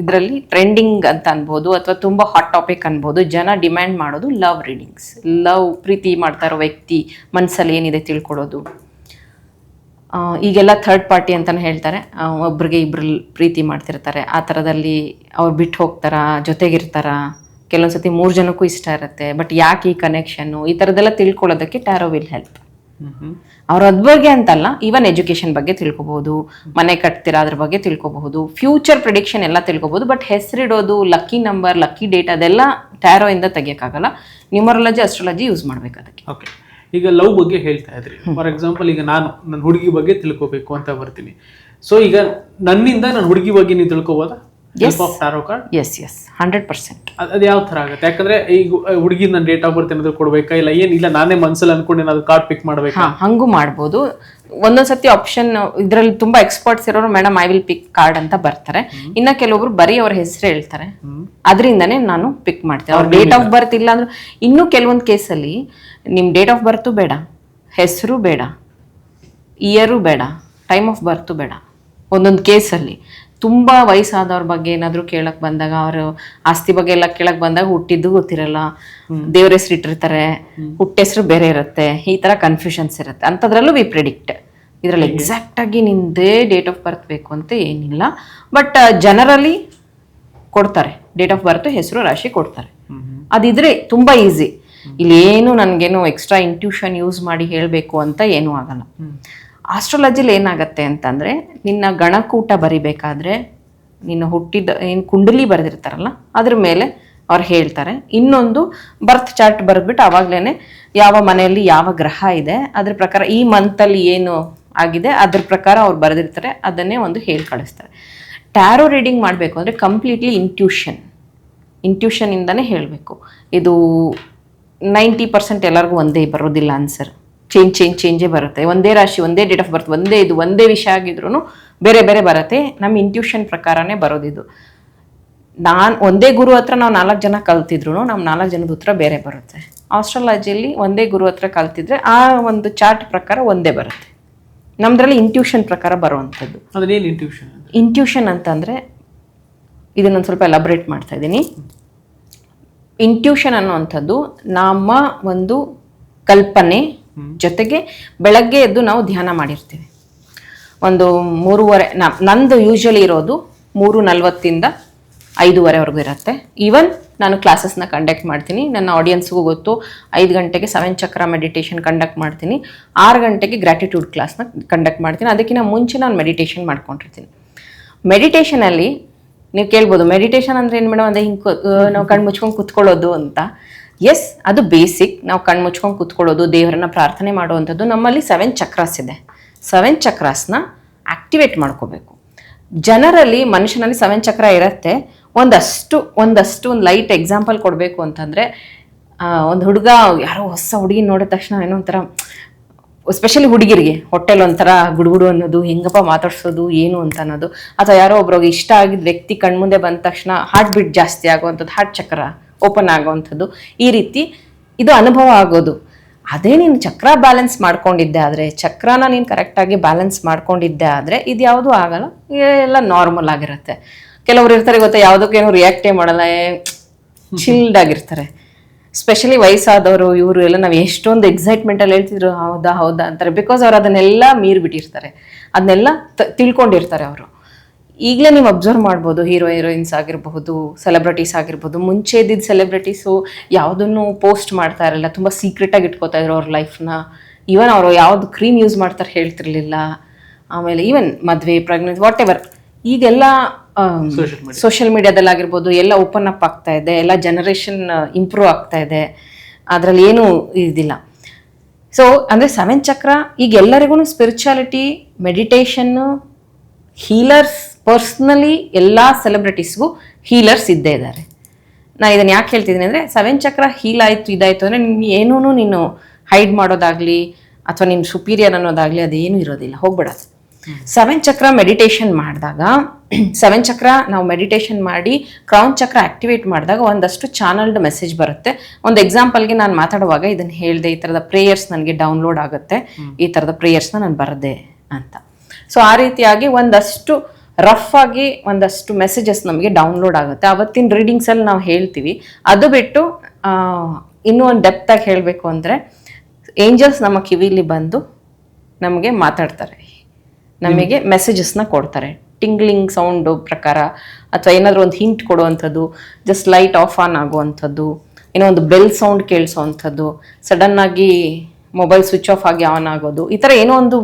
ಇದರಲ್ಲಿ ಟ್ರೆಂಡಿಂಗ್ ಅಂತ ಅನ್ಬೋದು ಅಥವಾ ತುಂಬ ಹಾಟ್ ಟಾಪಿಕ್ ಅನ್ಬೋದು. ಜನ ಡಿಮ್ಯಾಂಡ್ ಮಾಡೋದು ಲವ್ ರೀಡಿಂಗ್ಸ್ ಲವ್ ಪ್ರೀತಿ ಮಾಡ್ತಾ ಇರೋ ವ್ಯಕ್ತಿ ಮನಸ್ಸಲ್ಲಿ ಏನಿದೆ ತಿಳ್ಕೊಳೋದು. ಈಗೆಲ್ಲ ಥರ್ಡ್ ಪಾರ್ಟಿ ಅಂತಲೇ ಹೇಳ್ತಾರೆ. ಒಬ್ರಿಗೆ ಇಬ್ಬರು ಪ್ರೀತಿ ಮಾಡ್ತಿರ್ತಾರೆ. ಆ ಥರದಲ್ಲಿ ಅವ್ರು ಬಿಟ್ಟು ಹೋಗ್ತಾರ, ಜೊತೆಗಿರ್ತಾರ? ಕೆಲವೊಂದ್ಸತಿ ಮೂರು ಜನಕ್ಕೂ ಇಷ್ಟ ಇರುತ್ತೆ. ಬಟ್ ಯಾಕೆ ಈ ಕನೆಕ್ಷನ್ನು ಈ ಥರದ್ದೆಲ್ಲ ತಿಳ್ಕೊಳ್ಳೋದಕ್ಕೆ ಟ್ಯಾರೋ ವಿಲ್ ಹೆಲ್ಪ್ ಅವ್ರ ಅದ್ ಬಗ್ಗೆ ಅಂತಲ್ಲ ಈವನ್ ಎಜುಕೇಶನ್ ಬಗ್ಗೆ ತಿಳ್ಕೊಬಹುದು ಮನೆ ಕಟ್ತೀರಾ ಅದ್ರ ಬಗ್ಗೆ ತಿಳ್ಕೊಬಹುದು ಫ್ಯೂಚರ್ ಪ್ರಿಡಿಕ್ಷನ್ ಎಲ್ಲ ತಿಳ್ಕೊಬಹುದು ಬಟ್ ಹೆಸರಿಡೋದು ಲಕ್ಕಿ ನಂಬರ್ ಲಕ್ಕಿ ಡೇಟ್ ಅದೆಲ್ಲ ಟ್ಯಾರೋ ಇಂದ ತೆಗಿಯಕ್ಕಾಗಲ್ಲ. ನ್ಯೂಮರಾಲಜಿ ಅಸ್ಟ್ರಾಲಜಿ ಯೂಸ್ ಮಾಡ್ಬೇಕು ಅದಕ್ಕೆ ಓಕೆ ಈಗ ಲವ್ ಬಗ್ಗೆ ಹೇಳ್ತಾ ಇದ್ರಿ. ಫಾರ್ ಎಕ್ಸಾಂಪಲ್ ಈಗ ನಾನು ನನ್ನ ಹುಡುಗಿ ಬಗ್ಗೆ ತಿಳ್ಕೊಬೇಕು ಅಂತ ಬರ್ತೀನಿ. ಸೊ ಈಗ ನನ್ನಿಂದ ನನ್ನ ಹುಡುಗಿ ಬಗ್ಗೆ ನೀವು ತಿಳ್ಕೊಬೋದಾ? Help of tarot card yes yes hundred percent ಅದು ಯಾವ ಥರ ಆಗುತ್ತೆ? ಯಾಕಂದ್ರೆ ಈಗ ಹುಡುಗಿ ನನ್ನ ಡೇಟ್ ಆಫ್ ಬರ್ತ್ ಏನಾದರೂ ಕೊಡಬೇಕಾ? ಇಲ್ಲ ಏನಿಲ್ಲ ನಾನೇ ಮನ್ಸಲ್ಲಿ ಅನ್ಕೊಂಡು ಏನಾದ್ರು ಕಾರ್ಡ್ ಪಿಕ್ ಮಾಡಬೇಕಾ? ಹಾಂ ಹಂಗೂ ಮಾಡ್ಬೋದು. ಒಂದೊಂದ್ಸತಿ ಆಪ್ಷನ್ ಇದರಲ್ಲಿ ತುಂಬಾ ಎಕ್ಸ್ಪರ್ಟ್ಸ್ ಇರೋರು madam I will pick card ಅಂತ ಬರ್ತಾರೆ. ಇನ್ನ ಕೆಲವೊಬ್ರು ಬರೀ ಅವ್ರ ಹೆಸರು ಹೇಳ್ತಾರೆ. ಅದರಿಂದನೇ ನಾನು ಪಿಕ್ ಮಾಡ್ತೇನೆ ಅವ್ರ ಡೇಟ್ ಆಫ್ ಬರ್ತ್ ಇಲ್ಲ ಅಂದ್ರೆ ಇನ್ನೂ ಕೆಲವೊಂದು ಕೇಸಲ್ಲಿ ನಿಮ್ ಡೇಟ್ ಆಫ್ ಬರ್ತು ಬೇಡ ಹೆಸರು ಬೇಡ ಇಯರು ಬೇಡ ಟೈಮ್ ಆಫ್ ಬರ್ತು ಬೇಡ. ಒಂದೊಂದು ಕೇಸಲ್ಲಿ. ತುಂಬಾ ವಯಸ್ಸಾದವ್ರ ಬಗ್ಗೆ ಏನಾದ್ರು ಕೇಳಕ್ ಬಂದಾಗ ಅವರು ಆಸ್ತಿ ಬಗ್ಗೆ ಎಲ್ಲ ಕೇಳಕ್ ಬಂದಾಗ ಹುಟ್ಟಿದ್ದು ಗೊತ್ತಿರಲ್ಲ. ದೇವ್ರ ಹೆಸರು ಇಟ್ಟಿರ್ತಾರೆ. ಹುಟ್ಟೆಸರು ಬೇರೆ ಇರುತ್ತೆ. ಈ ತರ ಕನ್ಫ್ಯೂಷನ್ಸ್ ಇರುತ್ತೆ. ಅಂಥದ್ರಲ್ಲೂ ವಿ ಪ್ರಿಡಿಕ್ಟ್ ಇದ್ರಲ್ಲಿ ಎಕ್ಸಾಕ್ಟ್ ಆಗಿ ನಿಂದೇ ಡೇಟ್ ಆಫ್ ಬರ್ತ್ ಬೇಕು ಅಂತ ಏನಿಲ್ಲ. ಬಟ್ ಜನರಲಿ ಕೊಡ್ತಾರೆ. ಡೇಟ್ ಆಫ್ ಬರ್ತ್ ಹೆಸರು ರಾಶಿ ಕೊಡ್ತಾರೆ. ಅದಿದ್ರೆ ತುಂಬಾ ಈಸಿ ಇಲ್ಲಿ ಏನು ನನ್ಗೇನು ಎಕ್ಸ್ಟ್ರಾ ಇಂಟ್ಯೂಷನ್ ಯೂಸ್ ಮಾಡಿ ಹೇಳಬೇಕು ಅಂತ ಏನೂ ಆಗಲ್ಲ. ಆಸ್ಟ್ರಾಲಜಿಲಿ ಏನಾಗುತ್ತೆ ಅಂತಂದರೆ, ನಿನ್ನ ಗಣಕೂಟ ಬರಿಬೇಕಾದ್ರೆ, ನಿನ್ನ ಹುಟ್ಟಿದ, ಏನು ಕುಂಡಲಿ ಬರೆದಿರ್ತಾರಲ್ಲ, ಅದ್ರ ಮೇಲೆ ಅವ್ರು ಹೇಳ್ತಾರೆ. ಇನ್ನೊಂದು ಬರ್ತ್ ಚಾರ್ಟ್ ಬರೆದ್ಬಿಟ್ಟು ಆವಾಗಲೇ ಯಾವ ಮನೆಯಲ್ಲಿ ಯಾವ ಗ್ರಹ ಇದೆ, ಅದ್ರ ಪ್ರಕಾರ ಈ ಮಂತಲ್ಲಿ ಏನು ಆಗಿದೆ, ಅದ್ರ ಪ್ರಕಾರ ಅವ್ರು ಬರೆದಿರ್ತಾರೆ, ಅದನ್ನೇ ಒಂದು ಹೇಳಿ ಕಳಿಸ್ತಾರೆ. ಟ್ಯಾರೋ ರೀಡಿಂಗ್ ಮಾಡಬೇಕು ಅಂದರೆ ಕಂಪ್ಲೀಟ್ಲಿ ಇಂಟ್ಯೂಷನ್ ಇಂಟ್ಯೂಷನ್ ಇಂದಾನೆ ಹೇಳಬೇಕು. ಇದು ನೈಂಟಿ ಪರ್ಸೆಂಟ್ ಎಲ್ಲರಿಗೂ ಒಂದೇ ಬರೋದಿಲ್ಲ ಆನ್ಸರ್ ಚೇಂಜ್ ಚೇಂಜ್ ಚೇಂಜೇ ಬರುತ್ತೆ. ಒಂದೇ ರಾಶಿ ಒಂದೇ ಡೇಟ್ ಆಫ್ ಬರ್ತ್ ಒಂದೇ ಇದು ಒಂದೇ ವಿಷಯ ಆಗಿದ್ರು ಬೇರೆ ಬೇರೆ ಬರುತ್ತೆ. ನಮ್ಮ ಇಂಟ್ಯೂಷನ್ ಪ್ರಕಾರನೇ ಬರೋದಿದು ನಾನು ಒಂದೇ ಗುರು ಹತ್ರ ನಾವು ನಾಲ್ಕು ಜನ ಕಲ್ತಿದ್ರು ನಮ್ಮ ನಾಲ್ಕು ಜನದ ಉತ್ತರ ಬೇರೆ ಬರುತ್ತೆ. ಆಸ್ಟ್ರಾಲಜಿಯಲ್ಲಿ ಒಂದೇ ಗುರು ಹತ್ರ ಕಲ್ತಿದ್ರೆ ಆ ಒಂದು ಚಾರ್ಟ್ ಪ್ರಕಾರ ಒಂದೇ ಬರುತ್ತೆ. ನಮ್ದ್ರಲ್ಲಿ ಇಂಟ್ಯೂಷನ್ ಪ್ರಕಾರ ಬರುವಂಥದ್ದು. ಇಂಟ್ಯೂಷನ್ ಇಂಟ್ಯೂಷನ್ ಅಂತಂದರೆ ಇದನ್ನು ಸ್ವಲ್ಪ ಎಲಬ್ರೇಟ್ ಮಾಡ್ತಾ ಇದ್ದೀನಿ. ಇಂಟ್ಯೂಷನ್ ಅನ್ನುವಂಥದ್ದು ನಮ್ಮ ಒಂದು ಕಲ್ಪನೆ ಜೊತೆಗೆ ಬೆಳಗ್ಗೆ ಎದ್ದು ನಾವು ಧ್ಯಾನ ಮಾಡಿರ್ತೀವಿ. ಒಂದು ಮೂರುವರೆ, ನ, ನಂದು ಯೂಶ್ವಲಿ ಇರೋದು ಮೂರು ನಲ್ವತ್ತಿಂದ ಐದೂವರೆವರೆಗೂ ಇರುತ್ತೆ. ಈವನ್ ನಾನು ಕ್ಲಾಸಸ್ನ ಕಂಡಕ್ಟ್ ಮಾಡ್ತೀನಿ. ನನ್ನ ಆಡಿಯನ್ಸ್ಗೂ ಗೊತ್ತು, ಐದು ಗಂಟೆಗೆ ಸೆವೆನ್ ಚಕ್ರ ಮೆಡಿಟೇಷನ್ ಕಂಡಕ್ಟ್ ಮಾಡ್ತೀನಿ. ಆರು ಗಂಟೆಗೆ ಗ್ರ್ಯಾಟಿಟ್ಯೂಡ್ ಕ್ಲಾಸ್ನ ಕಂಡಕ್ಟ್ ಮಾಡ್ತೀನಿ. ಅದಕ್ಕಿಂತ ಮುಂಚೆ ನಾನು ಮೆಡಿಟೇಷನ್ ಮಾಡ್ಕೊಂಡಿರ್ತೀನಿ. ಮೆಡಿಟೇಷನಲ್ಲಿ ನೀವು ಕೇಳ್ಬೋದು ಮೆಡಿಟೇಷನ್ ಅಂದರೆ ಏನು ಮೇಡಮ್, ಅಂದರೆ ಹಿಂಗೆ ನಾವು ಕಣ್ಣು ಮುಚ್ಕೊಂಡು ಕುತ್ಕೊಳ್ಳೋದು ಅಂತ. ಎಸ್ ಅದು ಬೇಸಿಕ್ ನಾವು ಕಣ್ಣು ಮುಚ್ಕೊಂಡು ಕೂತ್ಕೊಳ್ಳೋದು, ದೇವರನ್ನ ಪ್ರಾರ್ಥನೆ ಮಾಡುವಂಥದ್ದು ನಮ್ಮಲ್ಲಿ ಸೆವೆನ್ ಚಕ್ರಾಸ್ ಇದೆ. ಸೆವೆನ್ ಚಕ್ರಾಸ್ನ ಆಕ್ಟಿವೇಟ್ ಮಾಡ್ಕೋಬೇಕು. ಜನರಲ್ಲಿ, ಮನುಷ್ಯನಲ್ಲಿ ಸೆವೆನ್ ಚಕ್ರ ಇರುತ್ತೆ. ಒಂದಷ್ಟು ಒಂದಷ್ಟು ಒಂದು ಲೈಟ್ ಎಕ್ಸಾಂಪಲ್ ಕೊಡಬೇಕು ಅಂತಂದರೆ ಒಂದು ಹುಡುಗ, ಯಾರೋ ಹೊಸ ಹುಡುಗಿ ನೋಡಿದ ತಕ್ಷಣ ಏನೋ ಒಂಥರ ಎಸ್ಪೆಷಲಿ ಹುಡುಗಿರಿಗೆ, ಹೊಟ್ಟೆಲ್ ಒಂಥರ ಗುಡುಗುಡು ಅನ್ನೋದು, ಹೆಂಗಪ್ಪ ಮಾತಾಡ್ಸೋದು, ಏನು ಅಂತ ಅನ್ನೋದು, ಅಥವಾ ಯಾರೋ ಒಬ್ರಿಗೆ ಇಷ್ಟ ಆಗಿದ್ದ ವ್ಯಕ್ತಿ ಕಣ್ಮುಂದೆ ಬಂದ ತಕ್ಷಣ ಹಾರ್ಟ್ ಬೀಟ್ ಜಾಸ್ತಿ ಆಗುವಂಥದ್ದು ಹಾರ್ಟ್ ಚಕ್ರ ಓಪನ್ ಆಗೋವಂಥದ್ದು ಈ ರೀತಿ ಇದು ಅನುಭವ ಆಗೋದು. ಅದೇ ನೀನು ಚಕ್ರ ಬ್ಯಾಲೆನ್ಸ್ ಮಾಡ್ಕೊಂಡಿದ್ದೆ ಆದರೆ, ಚಕ್ರನ ನೀನು ಕರೆಕ್ಟಾಗಿ ಬ್ಯಾಲೆನ್ಸ್ ಮಾಡ್ಕೊಂಡಿದ್ದೆ ಆದರೆ ಇದು ಯಾವುದೂ ಆಗಲ್ಲ ಎಲ್ಲ ನಾರ್ಮಲ್ ಆಗಿರುತ್ತೆ. ಕೆಲವರು ಇರ್ತಾರೆ ಗೊತ್ತಾ, ಯಾವುದಕ್ಕೇನು ರಿಯಾಕ್ಟೇ ಮಾಡಲ್ಲ ಚಿಲ್ಡ್ ಆಗಿರ್ತಾರೆ. ಸ್ಪೆಷಲಿ ವಯಸ್ಸಾದವರು, ಇವರು ಎಲ್ಲ ನಾವು ಎಷ್ಟೊಂದು ಎಕ್ಸೈಟ್ಮೆಂಟಲ್ಲಿ ಹೇಳ್ತಿದ್ರು, ಹೌದಾ ಹೌದಾ ಅಂತಾರೆ. ಬಿಕಾಸ್ ಅವ್ರು ಅದನ್ನೆಲ್ಲ ಮೀರಿಬಿಟ್ಟಿರ್ತಾರೆ. ಅದನ್ನೆಲ್ಲ ತಿಳ್ಕೊಂಡಿರ್ತಾರೆ ಅವರು. ಈಗಲೇ ನೀವು ಅಬ್ಸರ್ವ್ ಮಾಡ್ಬೋದು ಹೀರೋ ಹೀರೋಯಿನ್ಸ್ ಆಗಿರಬಹುದು ಸೆಲೆಬ್ರಿಟೀಸ್ ಆಗಿರ್ಬೋದು ಮುಂಚೆ ಇದ್ದಿದ್ದ ಸೆಲೆಬ್ರಿಟೀಸು ಯಾವುದನ್ನು ಪೋಸ್ಟ್ ಮಾಡ್ತಾ ಇರಲಿಲ್ಲ ತುಂಬ ಸೀಕ್ರೆಟಾಗಿ ಇಟ್ಕೋತಾ ಇದ್ರು ಅವ್ರ ಲೈಫ್ನ ಈವನ್ ಅವರು ಯಾವ್ದು ಕ್ರೀಮ್ ಯೂಸ್ ಮಾಡ್ತಾರೆ ಹೇಳ್ತಿರ್ಲಿಲ್ಲ. ಆಮೇಲೆ ಈವನ್ ಮದುವೆ ಪ್ರೆಗ್ನೆನ್ಸಿ ವಾಟ್ ಎವರ್ ಈಗೆಲ್ಲ ಸೋಷಿಯಲ್ ಮೀಡಿಯಾದಲ್ಲಿ ಆಗಿರ್ಬೋದು ಎಲ್ಲ ಓಪನ್ ಅಪ್ ಆಗ್ತಾ ಇದೆ ಎಲ್ಲ ಜನರೇಷನ್ ಇಂಪ್ರೂವ್ ಆಗ್ತಾ ಇದೆ. ಅದರಲ್ಲಿ ಏನೂ ಇದಿಲ್ಲ. ಸೊ ಅಂದರೆ ಸೆವೆನ್ ಚಕ್ರ ಈಗ ಎಲ್ಲರಿಗೂ ಸ್ಪಿರಿಚುಯಾಲಿಟಿ ಮೆಡಿಟೇಷನ್ನು ಹೀಲರ್ಸ್ ಪರ್ಸ್ನಲಿ ಎಲ್ಲ ಸೆಲೆಬ್ರಿಟೀಸ್ಗೂ ಹೀಲರ್ಸ್ ಇದ್ದೇ ಇದ್ದಾರೆ. ನಾನು ಇದನ್ನು ಯಾಕೆ ಹೇಳ್ತಿದ್ದೀನಿ ಅಂದರೆ ಸೆವೆನ್ ಚಕ್ರ ಹೀಲ್ ಆಯಿತು ಇದಾಯಿತು ಅಂದರೆ ನೀನು ಏನೂ ನೀನು ಹೈಡ್ ಮಾಡೋದಾಗಲಿ ಅಥವಾ ನಿನ್ನ ಸುಪೀರಿಯರ್ ಅನ್ನೋದಾಗಲಿ ಅದೇನು ಇರೋದಿಲ್ಲ. ಹೋಗ್ಬಿಡೋದು ಸೆವೆನ್ ಚಕ್ರ ಮೆಡಿಟೇಷನ್ ಮಾಡಿದಾಗ *clears throat* ಸೆವೆನ್ ಚಕ್ರ ನಾವು ಮೆಡಿಟೇಷನ್ ಮಾಡಿ ಕ್ರೌನ್ ಚಕ್ರ ಆಕ್ಟಿವೇಟ್ ಮಾಡಿದಾಗ ಒಂದಷ್ಟು ಚಾನಲ್ಡ್ ಮೆಸೇಜ್ ಬರುತ್ತೆ. ಒಂದು ಎಕ್ಸಾಂಪಲ್ಗೆ ನಾನು ಮಾತಾಡುವಾಗ ಇದನ್ನು ಹೇಳಿದೆ ಈ ಥರದ ಪ್ರೇಯರ್ಸ್ ನನಗೆ ಡೌನ್ಲೋಡ್ ಆಗುತ್ತೆ. ಈ ಥರದ ಪ್ರೇಯರ್ಸ್ನ ನಾನು ಬರದೆ ಅಂತ. ಸೊ ಆ ರೀತಿಯಾಗಿ ಒಂದಷ್ಟು ರಫ್ ಆಗಿ ಒಂದಷ್ಟು ಮೆಸೇಜಸ್ ನಮಗೆ ಡೌನ್ಲೋಡ್ ಆಗುತ್ತೆ. ಅವತ್ತಿನ ರೀಡಿಂಗ್ಸಲ್ಲಿ ನಾವು ಹೇಳ್ತೀವಿ. ಅದು ಬಿಟ್ಟು ಇನ್ನೂ ಒಂದು ಡೆಪ್ತಾಗಿ ಹೇಳಬೇಕು ಅಂದರೆ ಏಂಜಲ್ಸ್ ನಮ್ಮ ಕಿವಿಲಿ ಬಂದು ನಮಗೆ ಮಾತಾಡ್ತಾರೆ. ನಮಗೆ ಮೆಸೇಜಸ್ನ ಕೊಡ್ತಾರೆ. ಟಿಂಗ್ಲಿಂಗ್ ಸೌಂಡು ಪ್ರಕಾರ, ಅಥವಾ ಏನಾದರೂ ಒಂದು ಹಿಂಟ್ ಕೊಡುವಂಥದ್ದು ಜಸ್ಟ್ ಲೈಟ್ ಆಫ್ ಆನ್ ಆಗುವಂಥದ್ದು, ಏನೋ ಒಂದು ಬೆಲ್ ಸೌಂಡ್ ಕೇಳಿಸೋವಂಥದ್ದು ಸಡನ್ ಆಗಿ ಮೊಬೈಲ್ ಸ್ವಿಚ್ ಆಫ್ ಆಗಿ ಆನ್ ಆಗೋದು, ಈ ಥರ ಏನೋ ಒಂದು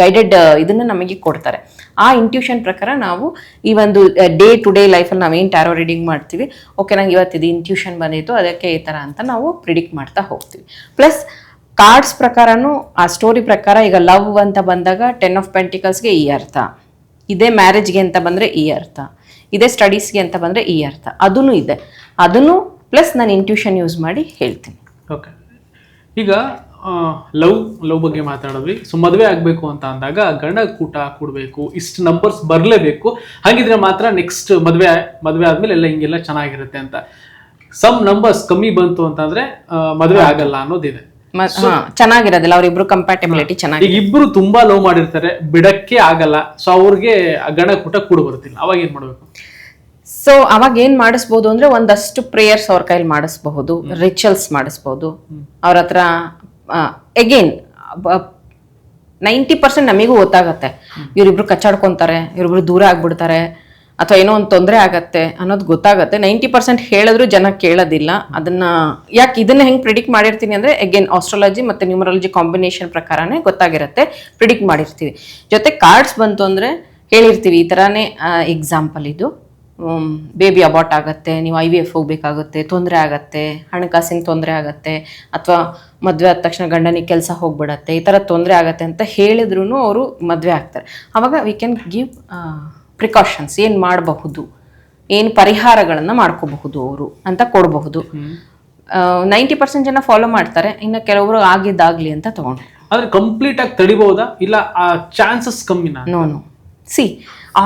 ಗೈಡೆಡ್ ಇದನ್ನು ನಮಗೆ ಕೊಡ್ತಾರೆ. ಆ ಇಂಟ್ಯೂಷನ್ ಪ್ರಕಾರ ನಾವು ಈ ಒಂದು ಡೇ ಟು ಡೇ ಲೈಫಲ್ಲಿ ನಾವೇನು ಟ್ಯಾರೋ ರೀಡಿಂಗ್ ಮಾಡ್ತೀವಿ ಓಕೆ ನಂಗೆ ಇವತ್ತು ಇದು ಇಂಟ್ಯೂಷನ್ ಬಂದಿತ್ತು, ಅದಕ್ಕೆ ಈ ಥರ ಅಂತ ನಾವು ಪ್ರಿಡಿಕ್ಟ್ ಮಾಡ್ತಾ ಹೋಗ್ತೀವಿ. ಪ್ಲಸ್ ಕಾರ್ಡ್ಸ್ ಪ್ರಕಾರನೂ, ಆ ಸ್ಟೋರಿ ಪ್ರಕಾರ ಈಗ ಲವ್ ಅಂತ ಬಂದಾಗ ಟೆನ್ ಆಫ್ ಪೆಂಟಿಕಲ್ಸ್ಗೆ ಈ ಅರ್ಥ. ಇದೇ ಮ್ಯಾರೇಜ್ಗೆ ಅಂತ ಬಂದರೆ ಈ ಅರ್ಥ. ಇದೇ ಸ್ಟಡೀಸ್ಗೆ ಅಂತ ಬಂದರೆ ಈ ಅರ್ಥ. ಅದೂ ಇದೆ. ಅದನ್ನು ಪ್ಲಸ್ ನಾನು ಇಂಟ್ಯೂಷನ್ ಯೂಸ್ ಮಾಡಿ ಹೇಳ್ತೀನಿ. ಓಕೆ ಈಗ ಲವ್ ಲವ್ ಬಗ್ಗೆ ಮಾತಾಡಿದ್ವಿ. ಸೊ ಮದುವೆ ಆಗಬೇಕು ಅಂತ ಅಂದಾಗ ಗಂಡ ಕೂಟ ಕೊಡಬೇಕು ಇಷ್ಟು ನಂಬರ್ಸ್ ಬರಲೇಬೇಕು. ಹಾಗಿದ್ರೆ ಮಾತ್ರ ನೆಕ್ಸ್ಟ್ ಮದುವೆ ಮದುವೆ ಆದ್ಮೇಲೆ ಎಲ್ಲ ಹಿಂಗೆಲ್ಲ ಚೆನ್ನಾಗಿರುತ್ತೆ ಅಂತ. ಸಮ್ ನಂಬರ್ಸ್ ಕಮ್ಮಿ ಬಂತು ಅಂತಂದ್ರೆ ಮದುವೆ ಆಗಲ್ಲ ಅನ್ನೋದಿದೆ. ಚೆನ್ನಾಗಿರೋದಿಲ್ಲ. ಅವರಿಬ್ರು ಕಂಪ್ಯಾಟಬಿಲಿಟಿ ಚೆನ್ನಾಗಿ ಇಬ್ರು ತುಂಬಾ ಲವ್ ಮಾಡಿರ್ತಾರೆ ಬಿಡಕ್ಕೆ ಆಗಲ್ಲ. ಸೊ ಅವ್ರಿಗೆ ಗಂಡ ಕೂಟ ಕೂಡ ಬರುತ್ತಿಲ್ಲ. ಅವಾಗ ಏನ್ ಮಾಡ್ಬೇಕು? ಸೊ ಅವಾಗ ಏನ್ ಮಾಡಿಸ್ಬೋದು ಅಂದ್ರೆ ಒಂದಷ್ಟು ಪ್ರೇಯರ್ಸ್ ಅವ್ರ ಕೈಲಿ ಮಾಡಿಸ್ಬಹುದು ರಿಚುವಲ್ಸ್ ಮಾಡಿಸ್ಬೋದು. ಅವ್ರ ಹತ್ರ ಎಗೇನ್ ನೈಂಟಿ ಪರ್ಸೆಂಟ್ ನಮಗೂ ಗೊತ್ತಾಗತ್ತೆ. ಇವರಿಬ್ರು ಕಚ್ಚಾಡ್ಕೊಂತಾರೆ ಇವರಿಬ್ರು ದೂರ ಆಗ್ಬಿಡ್ತಾರೆ ಅಥವಾ ಏನೋ ಒಂದು ತೊಂದರೆ ಆಗತ್ತೆ ಅನ್ನೋದು ಗೊತ್ತಾಗತ್ತೆ. ನೈಂಟಿ ಪರ್ಸೆಂಟ್ ಹೇಳಿದ್ರು ಜನ ಕೇಳೋದಿಲ್ಲ. ಅದನ್ನ ಯಾಕೆ ಇದನ್ನ ಹೆಂಗೆ ಪ್ರಿಡಿಕ್ಟ್ ಮಾಡಿರ್ತೀನಿ ಅಂದ್ರೆ ಅಗೇನ್ ಆಸ್ಟ್ರಾಲಜಿ ಮತ್ತೆ ನ್ಯೂಮರಾಲಜಿ ಕಾಂಬಿನೇಷನ್ ಪ್ರಕಾರನೇ ಗೊತ್ತಾಗಿರುತ್ತೆ. ಪ್ರಿಡಿಕ್ಟ್ ಮಾಡಿರ್ತೀವಿ. ಜೊತೆ ಕಾರ್ಡ್ಸ್ ಬಂತು ಅಂದ್ರೆ ಹೇಳಿರ್ತೀವಿ ಈ ಥರನೇ ಎಕ್ಸಾಂಪಲ್ ಇದು. ಬೇಬಿ ಅಬಾಟ್ ಆಗುತ್ತೆ ನೀವು ಐ ವಿ ಎಫ್ ಹೋಗಬೇಕಾಗುತ್ತೆ ತೊಂದರೆ ಆಗತ್ತೆ ಹಣಕಾಸಿನ ತೊಂದರೆ ಆಗತ್ತೆ ಅಥವಾ ಮದುವೆ ಆದ ತಕ್ಷಣ ಗಂಡನಿಗೆ ಕೆಲಸ ಹೋಗ್ಬಿಡತ್ತೆ ಈ ಥರ ತೊಂದರೆ ಆಗತ್ತೆ ಅಂತ ಹೇಳಿದ್ರು ಅವರು ಮದುವೆ ಆಗ್ತಾರೆ. ಆವಾಗ ವಿ ಕ್ಯಾನ್ ಗಿವ್ ಪ್ರಿಕಾಷನ್ಸ್ ಏನು ಮಾಡಬಹುದು ಏನು ಪರಿಹಾರಗಳನ್ನು ಮಾಡ್ಕೋಬಹುದು ಅವರು ಅಂತ ಕೊಡಬಹುದು. ನೈಂಟಿ ಪರ್ಸೆಂಟ್ ಜನ ಫಾಲೋ ಮಾಡ್ತಾರೆ ಇನ್ನು ಕೆಲವರು ಆಗಿದ್ದಾಗಲಿ ಅಂತ ತಗೊಂಡು ಆದ್ರೆ ಕಂಪ್ಲೀಟಾಗಿ ತಡಿಬಹುದಾ? ಇಲ್ಲ ಆ ಚಾನ್ಸಸ್ ಕಮ್ಮಿನಾ? ನೋ ನೋ ಸಿ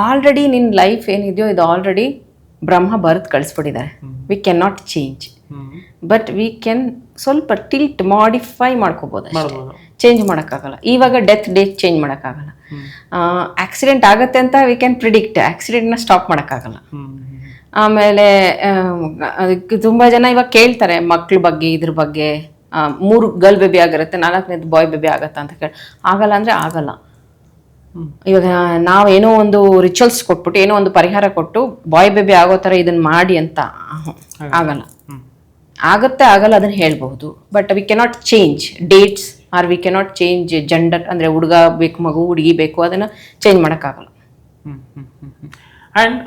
ಆಲ್ರೆಡಿ ನಿನ್ನ ಲೈಫ್ ಏನಿದೆಯೋ ಇದು ಆಲ್ರೆಡಿ ಬ್ರಹ್ಮ ಬರೆದು ಕಳಿಸ್ಬಿಟ್ಟಿದ್ದಾರೆ we can not change but we can ಸ್ವಲ್ಪ ಟಿಲ್ಟ್ ಮಾಡಿಫೈ ಮಾಡ್ಕೋಬೋದು ಚೇಂಜ್ ಮಾಡೋಕ್ಕಾಗಲ್ಲ. ಇವಾಗ ಡೆತ್ ಡೇಟ್ ಚೇಂಜ್ ಮಾಡೋಕ್ಕಾಗಲ್ಲ. ಆಕ್ಸಿಡೆಂಟ್ ಆಗುತ್ತೆ ಅಂತ ವಿ ಕ್ಯಾನ್ ಪ್ರಿಡಿಕ್ಟ್ ಆಕ್ಸಿಡೆಂಟ್ನ ಸ್ಟಾಪ್ ಮಾಡೋಕ್ಕಾಗಲ್ಲ. ಆಮೇಲೆ ಅದಕ್ಕೆ ತುಂಬ ಜನ ಇವಾಗ ಕೇಳ್ತಾರೆ ಮಕ್ಳ ಬಗ್ಗೆ ಇದ್ರ ಬಗ್ಗೆ ಮೂರು ಗರ್ಲ್ ಬೇಬಿ ಆಗಿರುತ್ತೆ ನಾಲ್ಕನೇದು ಬಾಯ್ ಬೇಬಿ ಆಗತ್ತಾ ಅಂತ ಕೇಳಿ ಆಗಲ್ಲ ಅಂದರೆ ಆಗಲ್ಲ. ಇವಾಗ ನಾವು ಏನೋ ಒಂದು ರಿಚುವಲ್ಸ್ ಕೊಟ್ಬಿಟ್ಟು ಏನೋ ಒಂದು ಪರಿಹಾರ ಕೊಟ್ಟು ಬಾಯ್ ಬೇಬಿ ಆಗೋ ಥರ ಇದನ್ನ ಮಾಡಿ ಅಂತ ಆಗಲ್ಲ. ಆಗುತ್ತೆ ಆಗಲ್ಲ ಅದನ್ನ ಹೇಳ್ಬಹುದು. But we cannot change dates or we cannot change gender ಅಂದರೆ ಹುಡುಗ ಬೇಕು ಮಗು ಹುಡುಗಿ ಬೇಕು ಅದನ್ನ ಚೇಂಜ್ ಮಾಡೋಕ್ಕಾಗಲ್ಲ ಆ್ಯಂಡ್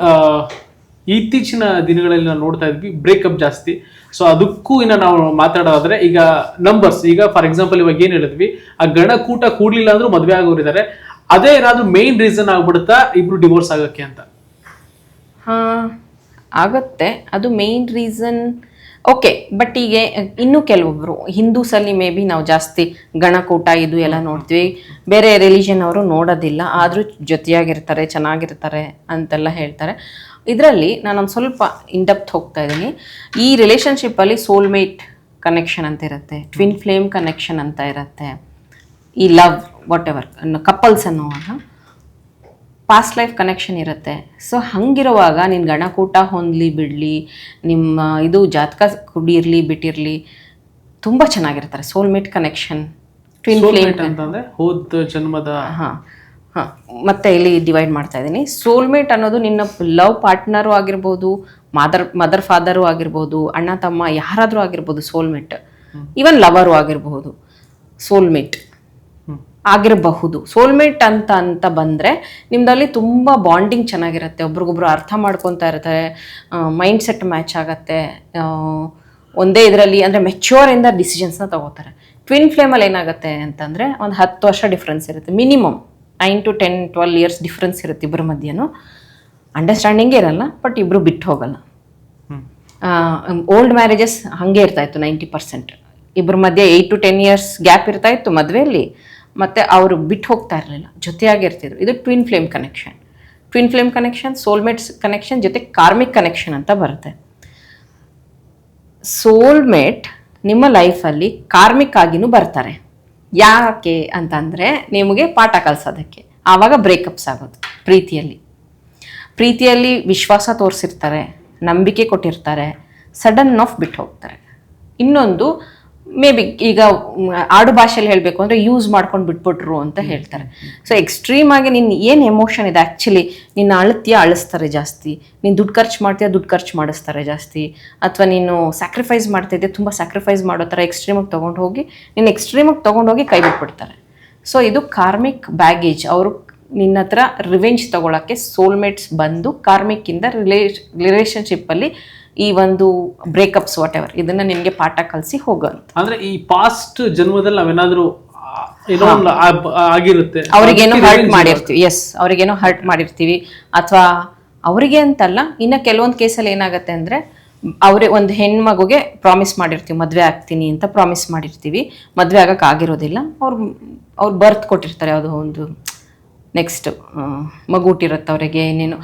ಇತ್ತೀಚಿನ ದಿನಗಳಲ್ಲಿ ನಾವು ನೋಡ್ತಾ ಇದ್ವಿ ಬ್ರೇಕಪ್ ಜಾಸ್ತಿ. ಸೊ ಅದಕ್ಕೂ ಇನ್ನು ನಾವು ಮಾತಾಡೋದಾದ್ರೆ ಈಗ ನಂಬರ್ಸ್ ಈಗ ಫಾರ್ ಎಕ್ಸಾಂಪಲ್ ಇವಾಗ ಏನು ಹೇಳಿದ್ವಿ ಆ ಗಣಕೂಟ ಕೂಡ್ಲಿಲ್ಲ ಅಂದ್ರೂ ಮದುವೆ ಆಗೋರಿದ್ದಾರೆ. ಅದೇ ಏನಾದ್ರು ಮೇನ್ ರೀಸನ್ ಆಗ್ಬಿಡುತ್ತಾ ಇಬ್ರು ಡಿವೋರ್ಸ್ ಆಗಕ್ಕೆ ಅಂತ? ಹಾ ಆಗತ್ತೆ. ಅದು ಮೇನ್ ರೀಸನ್ ಓಕೆ ಬಟ್ ಈಗ ಇನ್ನೂ ಕೆಲವೊಬ್ರು ಹಿಂದೂಸಲ್ಲಿ ಮೇ ಬಿ ನಾವು ಜಾಸ್ತಿ ಗಣಕೂಟ ಇದು ಎಲ್ಲ ನೋಡ್ತೀವಿ. ಬೇರೆ ರಿಲಿಜನ್ ಅವರು ನೋಡೋದಿಲ್ಲ ಆದರೂ ಜೊತೆಯಾಗಿರ್ತಾರೆ ಚೆನ್ನಾಗಿರ್ತಾರೆ ಅಂತೆಲ್ಲ ಹೇಳ್ತಾರೆ. ಇದರಲ್ಲಿ ನಾನೊಂದು ಸ್ವಲ್ಪ ಇಂಡಪ್ತ್ ಹೋಗ್ತಾ ಇದ್ದೀನಿ. ಈ ರಿಲೇಷನ್ಶಿಪ್ಪಲ್ಲಿ ಸೋಲ್ಮೇಟ್ ಕನೆಕ್ಷನ್ ಅಂತ ಇರುತ್ತೆ ಟ್ವಿನ್ ಫ್ಲೇಮ್ ಕನೆಕ್ಷನ್ ಅಂತ ಇರುತ್ತೆ. ಈ ಲವ್ ವಾಟ್ ಎವರ್ ಕಪಲ್ಸ್ ಅನ್ನೋವಾಗ ಪಾಸ್ಟ್ ಲೈಫ್ ಕನೆಕ್ಷನ್ ಇರುತ್ತೆ. ಸೊ ಹಂಗಿರುವಾಗ ನೀನು ಗಣಕೂಟ ಹೊಂದಲಿ ಬಿಡಲಿ ನಿಮ್ಮ ಇದು ಜಾತಕ ಕುಡಿಯಿರಲಿ ಬಿಟ್ಟಿರಲಿ ತುಂಬ ಚೆನ್ನಾಗಿರ್ತಾರೆ. ಸೋಲ್ಮೇಟ್ ಕನೆಕ್ಷನ್ ಟ್ವಿನ್ ಅಂತಂದ್ರೆ ಹೋದ ಜನ್ಮದ ಹಾಂ ಹಾಂ. ಮತ್ತೆ ಇಲ್ಲಿ ಡಿವೈಡ್ ಮಾಡ್ತಾ ಇದ್ದೀನಿ. ಸೋಲ್ಮೇಟ್ ಅನ್ನೋದು ನಿನ್ನ ಲವ್ ಪಾರ್ಟ್ನರು ಆಗಿರ್ಬೋದು ಮದರ್ ಮದರ್ ಫಾದರು ಆಗಿರ್ಬೋದು ಅಣ್ಣ ತಮ್ಮ ಯಾರಾದರೂ ಆಗಿರ್ಬೋದು ಸೋಲ್ಮೇಟ್ ಈವನ್ ಲವರು ಆಗಿರಬಹುದು ಸೋಲ್ಮೇಟ್. ಆಗಿರಬಹುದು. ಸೋಲ್ಮೇಟ್ ಅಂತ ಅಂತ ಬಂದರೆ ನಿಮ್ಮದಲ್ಲಿ ತುಂಬ ಬಾಂಡಿಂಗ್ ಚೆನ್ನಾಗಿರುತ್ತೆ. ಒಬ್ರಿಗೊಬ್ರು ಅರ್ಥ ಮಾಡ್ಕೊತಾ ಇರ್ತಾರೆ ಮೈಂಡ್ ಸೆಟ್ ಮ್ಯಾಚ್ ಆಗುತ್ತೆ ಒಂದೇ ಇದರಲ್ಲಿ ಅಂದರೆ ಮೆಚ್ಯೂರಿಂದ ಡಿಸಿಷನ್ಸ್ನ ತಗೋತಾರೆ. ಟ್ವಿನ್ ಫ್ಲೇಮಲ್ಲಿ ಏನಾಗುತ್ತೆ ಅಂತಂದರೆ ಒಂದು ಹತ್ತು ವರ್ಷ ಡಿಫ್ರೆನ್ಸ್ ಇರುತ್ತೆ. Minimum nine to ten twelve years difference ಇರುತ್ತೆ ಇಬ್ಬರ ಮಧ್ಯನೂ. ಅಂಡರ್ಸ್ಟ್ಯಾಂಡಿಂಗೇ ಇರಲ್ಲ ಬಟ್ ಇಬ್ಬರು ಬಿಟ್ಟು ಹೋಗಲ್ಲ. ಓಲ್ಡ್ ಮ್ಯಾರೇಜಸ್ ಹಾಗೆ ಇರ್ತಾಯಿತ್ತು ನೈಂಟಿ ಪರ್ಸೆಂಟ್. ಇಬ್ಬರ ಮಧ್ಯೆ eight to ten years gap ಇರ್ತಾಯಿತ್ತು ಮದುವೆಯಲ್ಲಿ. ಮತ್ತು ಅವರು ಬಿಟ್ಟು ಹೋಗ್ತಾ ಇರಲಿಲ್ಲ ಜೊತೆಯಾಗಿ ಇರ್ತಿದ್ರು ಇದು twin flame connection twin flame connection soulmates connection ಜೊತೆ ಕಾರ್ಮಿಕ್ ಕನೆಕ್ಷನ್ ಅಂತ ಬರುತ್ತೆ. ಸೋಲ್ಮೇಟ್ ನಿಮ್ಮ ಲೈಫಲ್ಲಿ ಕಾರ್ಮಿಕ್ ಆಗಿನೂ ಬರ್ತಾರೆ. ಯಾಕೆ ಅಂತಂದರೆ ನಿಮಗೆ ಪಾಠ ಕಲಿಸೋದಕ್ಕೆ. ಆವಾಗ ಬ್ರೇಕಪ್ಸ್ ಆಗೋದು ಪ್ರೀತಿಯಲ್ಲಿ. ಪ್ರೀತಿಯಲ್ಲಿ ವಿಶ್ವಾಸ ತೋರಿಸಿರ್ತಾರೆ, ನಂಬಿಕೆ ಕೊಟ್ಟಿರ್ತಾರೆ ಸಡನ್ ಆಫ್ ಬಿಟ್ಟು ಹೋಗ್ತಾರೆ. ಇನ್ನೊಂದು ಮೇ ಬಿ ಈಗ ಆಡು ಭಾಷೆಯಲ್ಲಿ ಹೇಳಬೇಕು ಅಂದರೆ ಯೂಸ್ ಮಾಡ್ಕೊಂಡು ಬಿಟ್ಬಿಟ್ರು ಅಂತ ಹೇಳ್ತಾರೆ. ಸೊ ಎಕ್ಸ್ಟ್ರೀಮ್ ಆಗಿ ನಿನ್ನ ಏನು ಎಮೋಷನ್ ಇದೆ? ಆ್ಯಕ್ಚುಲಿ ನಿನ್ನ ಅಳತ್ಯ ಅಳಿಸ್ತಾರೆ ಜಾಸ್ತಿ. ನೀನು ದುಡ್ಡು ಖರ್ಚು ಮಾಡ್ತೀಯ, ದುಡ್ಡು ಖರ್ಚು ಮಾಡಿಸ್ತಾರೆ ಜಾಸ್ತಿ. ಅಥವಾ ನೀನು ಸ್ಯಾಕ್ರಿಫೈಸ್ ಮಾಡ್ತಿದ್ದೆ ತುಂಬ ಸ್ಯಾಕ್ರಿಫೈಸ್ ಮಾಡೋ ಥರ ಎಕ್ಸ್ಟ್ರೀಮಾಗಿ ತೊಗೊಂಡು ಹೋಗಿ ನೀನು ಎಕ್ಸ್ಟ್ರೀಮಾಗಿ ತೊಗೊಂಡೋಗಿ ಕೈ ಬಿಟ್ಬಿಡ್ತಾರೆ. ಸೊ ಇದು ಕಾರ್ಮಿಕ್ ಬ್ಯಾಗೇಜ್ ಅವರು ನಿನ್ನ ಹತ್ರ ರಿವೆಂಜ್ ತೊಗೊಳಕ್ಕೆ ಸೋಲ್ಮೇಟ್ಸ್ ಬಂದು ಕಾರ್ಮಿಕ್ಕಿಂದ ರಿಲೇ ರಿಲೇಷನ್ಶಿಪ್ಪಲ್ಲಿ ಈ ಒಂದು ಬ್ರೇಕಪ್ಸ್ ವಾಟ್ ಎವರ್ ಇದನ್ನ ನಿಮಗೆ ಪಾಠ ಕಲಿಸಿ ಹೋಗಂತ ಅಂದ್ರೆ ಈ ಪಾಸ್ಟ್ ಜನ್ಮದಲ್ಲಿ ನಾವೇನಾದ್ರೂ ಆ, ಏನೋ ಒಂದು ಆ- ಆಗಿರುತ್ತೆ. ಅವ್ರಿಗೇನೋ ಹರ್ಟ್ ಮಾಡಿರ್ತೀವಿ. ಎಸ್ ಅವ್ರಿಗೇನೋ ಹರ್ಟ್ ಮಾಡಿರ್ತೀವಿ. ಅಥವಾ ಅವರಿಗೆ ಅಂತಲ್ಲ ಇನ್ನು ಕೆಲವೊಂದು ಕೇಸಲ್ಲಿ ಏನಾಗುತ್ತೆ ಅಂದರೆ ಅವರೇ ಒಂದು ಹೆಣ್ಮಗುಗೆ ಪ್ರಾಮಿಸ್ ಮಾಡಿರ್ತೀವಿ ಮದುವೆ ಆಗ್ತೀನಿ ಅಂತ ಪ್ರಾಮಿಸ್ ಮಾಡಿರ್ತೀವಿ. ಮದುವೆ ಆಗಕ್ಕೆ ಆಗಿರೋದಿಲ್ಲ. ಅವ್ರು ಅವ್ರು ಬರ್ತ್ ಕೊಟ್ಟಿರ್ತಾರೆ ಯಾವುದೋ ಒಂದು ನೆಕ್ಸ್ಟ್ ಮಗು ಹುಟ್ಟಿರುತ್ತೆ ಅವರಿಗೆ ಏನೇನು.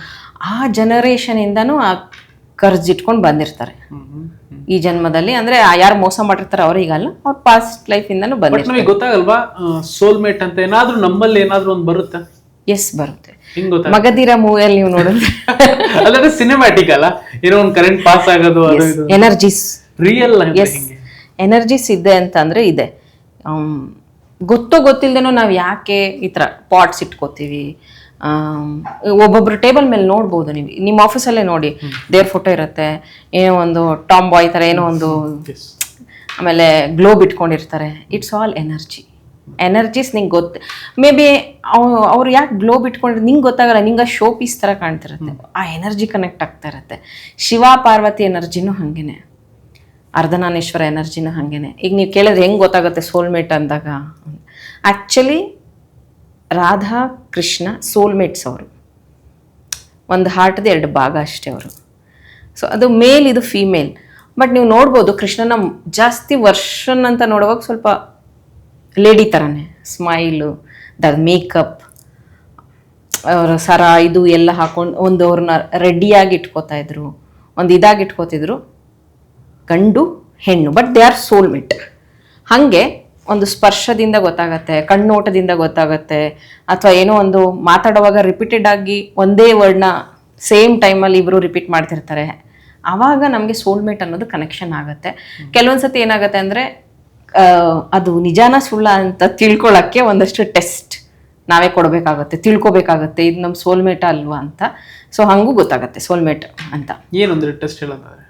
ಆ ಜನರೇಷನಿಂದನೂ ಆ ಕರ್ಜಿಟ್ಕೊಂಡು ಬಂದಿರ್ತಾರೆ. ಈ ಜನ್ಮದಲ್ಲಿ ಅಂದ್ರೆ ಯಾರು ಮೋಸ ಮಾಡಿರ್ತಾರೆ ಅವರಿಗಲ್ಲ ಅವ್ರ ಪಾಸ್ಟ್ ಲೈಫ್ ಇಂದ ಬಂದಿರ್ತಾರೆ. ನಮಗೆ ಗೊತ್ತಾಗಲ್ವಾ ಸೋಲ್ಮೇಟ್ ಅಂತ ಏನಾದ್ರೂ ನಮ್ಮಲ್ಲಿ ಏನಾದ್ರೂ ಒಂದು ಬರುತ್ತೆ? ಎಸ್ ಬರುತ್ತೆ. ಮಗದಿರ ಮೂವಿಯಲ್ಲಿ ನೀವು ನೋಡಿದ್ರೆ *laughs* ಅಲ್ಲದೆ ಸಿನಿಮ್ಯಾಟಿಕ್ ಅಲ್ಲ ಏನೋ ಒಂದು ಕರೆಂಟ್ ಪಾಸ್ ಆಗೋದು ಎನರ್ಜಿಸ್ ಇದು. ರಿಯಲ್ ಎಸ್ ಎನರ್ಜೀಸ್ ಇದೆ ಅಂತಂದ್ರೆ ಇದೆ. ಆಮ್, ಗೊತ್ತೋ ಗೊತ್ತಿಲ್ದೇನೋ ನಾವು ಯಾಕೆ ಈ ಥರ ಪಾಟ್ಸ್ ಇಟ್ಕೋತೀವಿ? ಒಬ್ಬೊಬ್ರು ಟೇಬಲ್ ಮೇಲೆ ನೋಡ್ಬೋದು ನೀವು. ನಿಮ್ಮ ಆಫೀಸಲ್ಲೇ ನೋಡಿ. ದೇವ್ರ ಫೋಟೋ ಇರುತ್ತೆ ಏನೋ ಒಂದು ಟಾಮ್ ಬಾಯ್ ಥರ ಏನೋ ಒಂದು ಆಮೇಲೆ ಗ್ಲೋಬ್ ಇಟ್ಕೊಂಡಿರ್ತಾರೆ. ಇಟ್ಸ್ ಆಲ್ ಎನರ್ಜಿ ಎನರ್ಜೀಸ್ ನಿಂಗೆ ಗೊತ್ತು ಮೇ ಬಿ ಅವ್ರು ಯಾಕೆ ಗ್ಲೋಬ್ ಇಟ್ಕೊಂಡಿರ್ ನಿಂಗೆ ಗೊತ್ತಾಗಲ್ಲ. ನಿಂಗೆ ಶೋ ಪೀಸ್ ಥರ ಕಾಣ್ತಿರುತ್ತೆ. ಆ ಎನರ್ಜಿ ಕನೆಕ್ಟ್ ಆಗ್ತಾ ಇರುತ್ತೆ. ಶಿವ ಪಾರ್ವತಿ ಎನರ್ಜಿನೂ ಹಾಗೇನೆ. ಅರ್ಧನಾನೇಶ್ವರ ಎನರ್ಜಿನೂ ಹಾಗೇನೆ. ಈಗ ನೀವು ಕೇಳಿದ್ರೆ ಹೆಂಗೆ ಗೊತ್ತಾಗುತ್ತೆ ಸೋಲ್ಮೇಟ್ ಅಂದಾಗ? ಆ್ಯಕ್ಚುಲಿ ರಾಧಾ ಕೃಷ್ಣ ಸೋಲ್ಮೇಟ್ಸ್ ಅವರು. ಒಂದು ಹಾರ್ಟ್ದ ಎರಡು ಭಾಗ ಅಷ್ಟೇ ಅವರು. ಸೊ ಅದು ಮೇಲ್ ಇದು ಫೀಮೇಲ್ ಬಟ್ ನೀವು ನೋಡ್ಬೋದು ಕೃಷ್ಣನ ಜಾಸ್ತಿ ವರ್ಷನ್ ಅಂತ ನೋಡುವಾಗ ಸ್ವಲ್ಪ ಲೇಡಿ ಥರನೇ ಸ್ಮೈಲು ದ ಮೇಕಪ್ ಅವರ ಸರ, ಇದು ಎಲ್ಲ ಹಾಕೊಂಡು ಒಂದು ಅವ್ರನ್ನ ರೆಡಿಯಾಗಿ ಇಟ್ಕೋತಾ ಇದ್ರು. ಒಂದು ಇದಾಗಿ ಇಟ್ಕೋತಿದ್ರು. ಗಂಡು, ಹೆಣ್ಣು ಬಟ್ ದೇ ಆರ್ ಸೋಲ್ಮೇಟ್ ಹಾಗೆ ಒಂದು ಸ್ಪರ್ಶದಿಂದ ಗೊತ್ತಾಗತ್ತೆ ಕಣ್ಣೋಟದಿಂದ ಗೊತ್ತಾಗತ್ತೆ ಅಥವಾ ಏನೋ ಒಂದು ಮಾತಾಡುವಾಗ ರಿಪೀಟೆಡ್ ಆಗಿ ಒಂದೇ ವರ್ಡ್ನ ಸೇಮ್ ಟೈಮಲ್ಲಿ ಇಬ್ಬರು ರಿಪೀಟ್ ಮಾಡ್ತಿರ್ತಾರೆ. ಆವಾಗ ನಮಗೆ ಸೋಲ್ಮೇಟ್ ಅನ್ನೋದು ಕನೆಕ್ಷನ್ ಆಗುತ್ತೆ. ಕೆಲವೊಂದು ಸತಿ ಏನಾಗುತ್ತೆ ಅಂದರೆ ಅದು ನಿಜಾನ ಸುಳ್ಳ ಅಂತ ತಿಳ್ಕೊಳ್ಳೋಕ್ಕೆ ಒಂದಷ್ಟು ಟೆಸ್ಟ್ ನಾವೇ ಕೊಡಬೇಕಾಗತ್ತೆ ತಿಳ್ಕೊಬೇಕಾಗತ್ತೆ ಇದು ನಮ್ಮ ಸೋಲ್ಮೇಟ ಅಲ್ವಾ ಅಂತ. ಸೊ ಹಂಗೂ ಗೊತ್ತಾಗತ್ತೆ ಸೋಲ್ಮೇಟ್ ಅಂತ. ಏನಂದ್ರೆ ಟೆಸ್ಟ್ ಹೇಳಂದ್ರೆ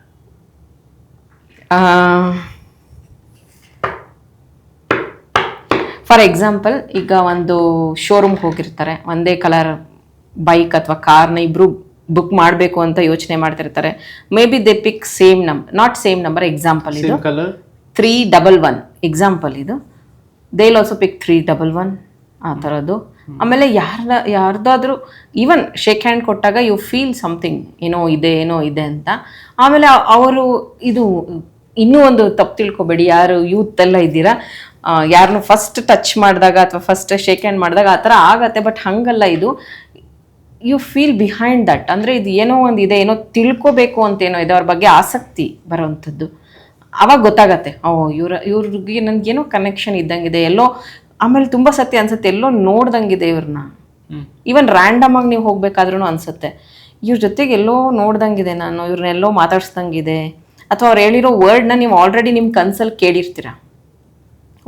ಫಾರ್ ಎಕ್ಸಾಂಪಲ್ ಈಗ ಒಂದು ಶೋರೂಮ್ಗೆ ಹೋಗಿರ್ತಾರೆ. ಒಂದೇ ಕಲರ್ ಬೈಕ್ ಅಥವಾ ಕಾರ್ನ ಇಬ್ರು ಬುಕ್ ಮಾಡಬೇಕು ಅಂತ ಯೋಚನೆ ಮಾಡ್ತಿರ್ತಾರೆ. Maybe they pick same number not same number example ಇದು. ತ್ರೀ ಡಬಲ್ ಒನ್ ಎಕ್ಸಾಂಪಲ್ ಇದು. They also pick three double one ಆ ಥರದ್ದು ಆಮೇಲೆ ಯಾರ ಯಾರ್ದಾದ್ರೂ ಈವನ್ ಶೇಕ್ ಹ್ಯಾಂಡ್ ಕೊಟ್ಟಾಗ ಯು ಫೀಲ್ ಸಮಥಿಂಗ್ ಏನೋ ಇದೆ ಏನೋ ಇದೆ ಅಂತ. ಆಮೇಲೆ ಅವರು ಇದು ಇನ್ನೂ ಒಂದು ತಪ್ಪು ತಿಳ್ಕೊಬೇಡಿ ಯಾರು ಯೂತ್ ಎಲ್ಲ ಇದ್ದೀರಾ ಯಾರನ್ನು ಫಸ್ಟ್ ಟಚ್ ಮಾಡಿದಾಗ ಅಥವಾ ಫಸ್ಟ್ ಶೇಕ್ ಹ್ಯಾಂಡ್ ಮಾಡಿದಾಗ ಆ ಥರ ಆಗತ್ತೆ ಬಟ್ ಹಂಗಲ್ಲ ಇದು. ಯು ಫೀಲ್ ಬಿಹೈಂಡ್ ದಟ್ ಅಂದರೆ ಇದು ಏನೋ ಒಂದು ಇದೆ ಏನೋ ತಿಳ್ಕೊಬೇಕು ಅಂತ ಏನೋ ಇದೆ ಅವ್ರ ಬಗ್ಗೆ ಆಸಕ್ತಿ ಬರೋವಂಥದ್ದು. ಅವಾಗ ಗೊತ್ತಾಗತ್ತೆ ಓ ಇವ್ರ ಇವ್ರಿಗೆ ನನಗೇನೋ ಕನೆಕ್ಷನ್ ಇದ್ದಂಗಿದೆ ಎಲ್ಲೋ ಆಮೇಲೆ ತುಂಬ ಸತಿ ಅನ್ಸುತ್ತೆ ಎಲ್ಲೋ ನೋಡ್ದಂಗಿದೆ ಇವ್ರನ್ನ. ಈವನ್ ರ್ಯಾಂಡಮ್ ಆಗಿ ನೀವು ಹೋಗ್ಬೇಕಾದ್ರೂ ಅನ್ಸುತ್ತೆ. ಇವ್ರ ಜೊತೆಗೆ ಎಲ್ಲೋ ನೋಡ್ದಂಗಿದೆ ನಾನು ಇವ್ರನ್ನೆಲ್ಲೋ ಮಾತಾಡ್ಸ್ದಂಗಿದೆ. ಅಥವಾ ಅವ್ರು ಹೇಳಿರೋ ವರ್ಡ್ನ ನೀವು ಆಲ್ರೆಡಿ ನಿಮ್ಮ ಕನ್ಸಲ್ಲಿ ಕೇಳಿರ್ತೀರ?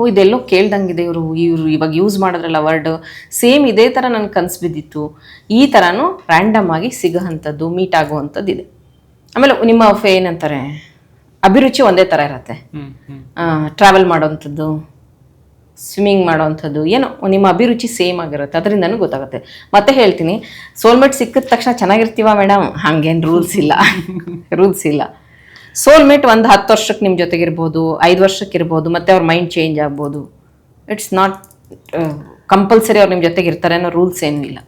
ಓ ಇದೆಲ್ಲೋ ಕೇಳ್ದಂಗಿದೆ ಇವರು. ಇವರು ಇವಾಗ ಯೂಸ್ ಮಾಡಿದ್ರಲ್ಲ ವರ್ಡ್ ಸೇಮ್ ಇದೇ ಥರ ನನ್ನ ಕನ್ಸು ಬಿದ್ದಿತ್ತು. ಈ ಥರನೂ ರ್ಯಾಂಡಮ್ ಆಗಿ ಸಿಗೋವಂಥದ್ದು ಮೀಟ್ ಆಗುವಂಥದ್ದು ಇದೆ ಆಮೇಲೆ ನಿಮ್ಮ ಫೆ ಏನಂತಾರೆ? ಅಭಿರುಚಿ ಒಂದೇ ಥರ ಇರತ್ತೆ. ಟ್ರಾವೆಲ್ ಮಾಡೋವಂಥದ್ದು ಸ್ವಿಮ್ಮಿಂಗ್ ಮಾಡೋವಂಥದ್ದು ಏನೋ ನಿಮ್ಮ ಅಭಿರುಚಿ ಸೇಮ್ ಆಗಿರುತ್ತೆ. ಅದರಿಂದನೂ ಗೊತ್ತಾಗುತ್ತೆ. ಮತ್ತೆ ಹೇಳ್ತೀನಿ ಸೋಲ್ಮೇಟ್ ಸಿಕ್ಕಿದ ತಕ್ಷಣ ಚೆನ್ನಾಗಿರ್ತೀವ ಮೇಡಮ್ ಹಂಗೇನು ರೂಲ್ಸ್ ಇಲ್ಲ. *laughs* ರೂಲ್ಸ್ ಇಲ್ಲ. ಸೋಲ್ಮೇಟ್ ಒಂದು ಹತ್ತು ವರ್ಷಕ್ಕೆ ನಿಮ್ಮ ಜೊತೆಗಿರ್ಬೋದು, ಐದು ವರ್ಷಕ್ಕೆ ಇರ್ಬೋದು, ಮತ್ತೆ ಅವ್ರ ಮೈಂಡ್ ಚೇಂಜ್ ಆಗ್ಬೋದು. ಇಟ್ಸ್ ನಾಟ್ ಕಂಪಲ್ಸರಿ ಅವ್ರು ನಿಮ್ಮ ಜೊತೆಗೆ ಇರ್ತಾರೆ ಅನ್ನೋ ರೂಲ್ಸ್ ಏನೂ ಇಲ್ಲ